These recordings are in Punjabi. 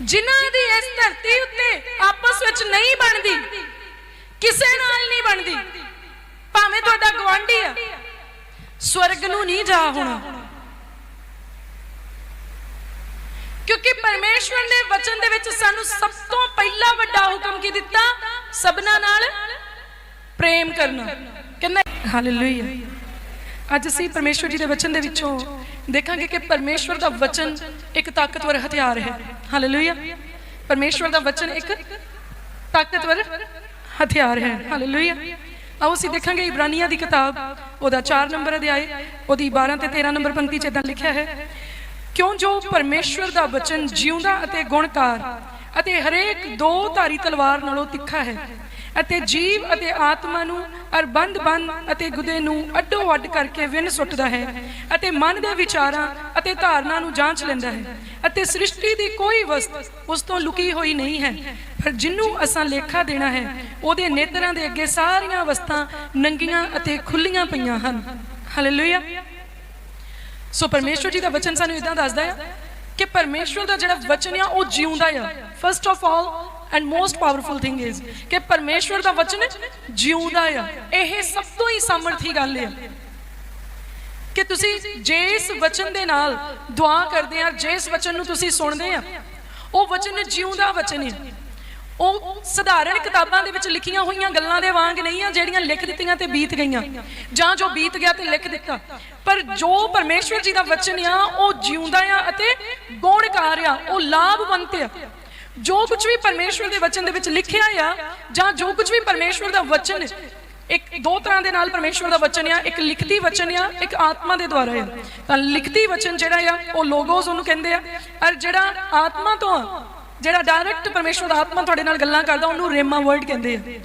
ਜਿਨ੍ਹਾਂ ਦੀ ਇਸ ਧਰਤੀ ਉੱਤੇ ਆਪਸ ਵਿੱਚ ਨਹੀਂ ਬਣਦੀ, ਕਿਸੇ ਨਾਲ ਨਹੀਂ ਬਣਦੀ, ਭਾਵੇਂ ਤੁਹਾਡਾ ਗਵਾਂਢੀ ਆ, ਸਵਰਗ ਨੂੰ ਨਹੀਂ ਜਾ ਹੋਣਾ। ਕਿਉਂਕਿ ਪਰਮੇਸ਼ਵਰ ਨੇ ਵਚਨ ਦੇ ਵਿੱਚ ਸਾਨੂੰ ਸਭ ਤੋਂ ਪਹਿਲਾ ਵੱਡਾ ਹੁਕਮ ਕੀ ਦਿੱਤਾ? ਸਭਨਾ ਨਾਲ ਪ੍ਰੇਮ ਕਰਨਾ। ਕਹਿੰਦਾ ਹਾਲੇਲੂਇਆ ਅੱਜ ਅਸੀਂ ਪਰਮੇਸ਼ਵਰ ਜੀ ਦੇ ਵਚਨ ਦੇ ਵਿੱਚੋਂ ਦੇਖਾਂਗੇ ਕਿ ਪਰਮੇਸ਼ਵਰ ਦਾ ਵਚਨ ਇੱਕ ਤਾਕਤਵਰ ਹਥਿਆਰ ਹੈ। ਹਾਲੇਲੂਇਆ ਪਰਮੇਸ਼ਵਰ ਦਾ ਵਚਨ ਇੱਕ ਤਾਕਤਵਰ ਹਥਿਆਰ ਹੈ। ਹਾਲੇਲੂਇਆ ਆਓ ਅਸੀਂ ਦੇਖਾਂਗੇ ਇਬਰਾਨੀਆਂ ਦੀ ਕਿਤਾਬ, ਉਹਦਾ 4 ਨੰਬਰ ਅਧਿਆਇ, ਉਹਦੀ 12 ਤੇ 13 ਨੰਬਰ ਪੰਕਤੀ 'ਚ ਇਦਾਂ ਲਿਖਿਆ ਹੈ, ਕਿਉਂ ਜੋ ਪਰਮੇਸ਼ਵਰ ਦਾ ਵਚਨ ਜਿਉਂਦਾ ਅਤੇ ਗੁਣਕਾਰ ਅਤੇ ਹਰੇਕ ਦੋ ਧਾਰੀ ਤਲਵਾਰ ਨਾਲੋਂ ਤਿੱਖਾ ਹੈ ਅਤੇ ਜੀਵ ਅਤੇ ਆਤਮਾ ਨੂੰ ਅਰ ਬੰਦ ਅਤੇ ਗੁਦੇ ਨੂੰ ਅੱਡੋ ਅੱਡ ਕਰਕੇ ਵਿੰਨ ਸੁੱਟਦਾ ਹੈ ਅਤੇ ਮਨ ਦੇ ਵਿਚਾਰਾਂ ਅਤੇ ਧਾਰਨਾ ਨੂੰ ਜਾਂਚ ਲੈਂਦਾ ਹੈ ਅਤੇ ਸ੍ਰਿਸ਼ਟੀ ਦੀ ਕੋਈ ਵਸਤ ਉਸ ਤੋਂ ਲੁਕੀ ਹੋਈ ਨਹੀਂ ਹੈ। ਪਰ ਜਿਹਨੂੰ ਅਸਾਂ ਲੇਖਾ ਦੇਣਾ ਹੈ, ਉਹਦੇ ਨੇਤਰਾਂ ਦੇ ਅੱਗੇ ਸਾਰੀਆਂ ਵਸਤਾਂ ਨੰਗੀਆਂ ਅਤੇ ਖੁੱਲੀਆਂ ਪਈਆਂ ਹਨ। ਹਾਲੇਲੂਇਆ ਸੋ ਪਰਮੇਸ਼ਵਰ ਜੀ ਦਾ ਵਚਨ ਸਾਨੂੰ ਇਦਾਂ ਦੱਸਦਾ ਹੈ ਕਿ ਪਰਮੇਸ਼ਵਰ ਦਾ ਜਿਹੜਾ ਵਚਨ ਆ, ਉਹ ਜਿਉਂਦਾ ਆ। First of all and most powerful thing is ਕਿ ਪਰਮੇਸ਼ਵਰ ਦਾ ਵਚਨ ਜਿਉਂਦਾ ਆ ਇਹ ਸਭ ਤੋਂ ਹੀ ਸਾਮਰਥੀ ਗੱਲ ਆ ਕਿ ਤੁਸੀਂ ਜਿਸ ਵਚਨ ਦੇ ਨਾਲ ਦੁਆ ਕਰਦੇ ਆ ਜਿਸ ਵਚਨ ਨੂੰ ਤੁਸੀਂ ਸੁਣਦੇ ਆ ਉਹ ਵਚਨ ਜਿਉਂਦਾ ਵਚਨ ਹੈ ਉਹ ਸਧਾਰਨ ਕਿਤਾਬਾਂ ਦੇ ਵਿੱਚ ਲਿਖੀਆਂ ਹੋਈਆਂ ਗੱਲਾਂ ਦੇ ਵਾਂਗ ਨਹੀਂ ਆ ਜਿਹੜੀਆਂ ਲਿਖ ਦਿੱਤੀਆਂ ਤੇ ਬੀਤ ਗਈਆਂ ਜਾਂ ਜੋ ਬੀਤ ਗਿਆ ਤੇ ਲਿਖ ਦਿੱਤਾ ਪਰ ਜੋ ਪਰਮੇਸ਼ਵਰ ਜੀ ਦਾ ਵਚਨ ਆ ਉਹ ਜਿਉਂਦਾ ਆ ਅਤੇ ਗੁਣਕਾਰ ਆ ਉਹ ਲਾਭਵੰਤ ਆ ਜੋ ਕੁਝ ਵੀ ਪਰਮੇਸ਼ਵਰ ਦੇ ਵਚਨ ਦੇ ਵਿੱਚ ਲਿਖਿਆ ਆ, ਜਾਂ ਜੋ ਕੁਝ ਵੀ ਪਰਮੇਸ਼ਵਰ ਦਾ ਵਚਨ ਇੱਕ ਦੋ ਤਰ੍ਹਾਂ ਦੇ ਨਾਲ ਪਰਮੇਸ਼ਵਰ ਦਾ ਵਚਨ ਆ, ਇੱਕ ਲਿਖਤੀ ਵਚਨ ਆ, ਇੱਕ ਆਤਮਾ ਦੇ ਦੁਆਰਾ ਆ। ਤਾਂ ਲਿਖਤੀ ਵਚਨ ਜਿਹੜਾ ਆ, ਉਹ ਲੋਗੋਸ ਉਹਨੂੰ ਕਹਿੰਦੇ ਆ, ਔਰ ਜਿਹੜਾ ਆਤਮਾ ਤੋਂ ਆ, ਜਿਹੜਾ ਡਾਇਰੈਕਟ ਪਰਮੇਸ਼ਵਰ ਦਾ ਆਤਮਾ ਤੁਹਾਡੇ ਨਾਲ ਗੱਲਾਂ ਕਰਦਾ, ਉਹਨੂੰ ਰੇਮਾ ਵਰਡ ਕਹਿੰਦੇ ਆ।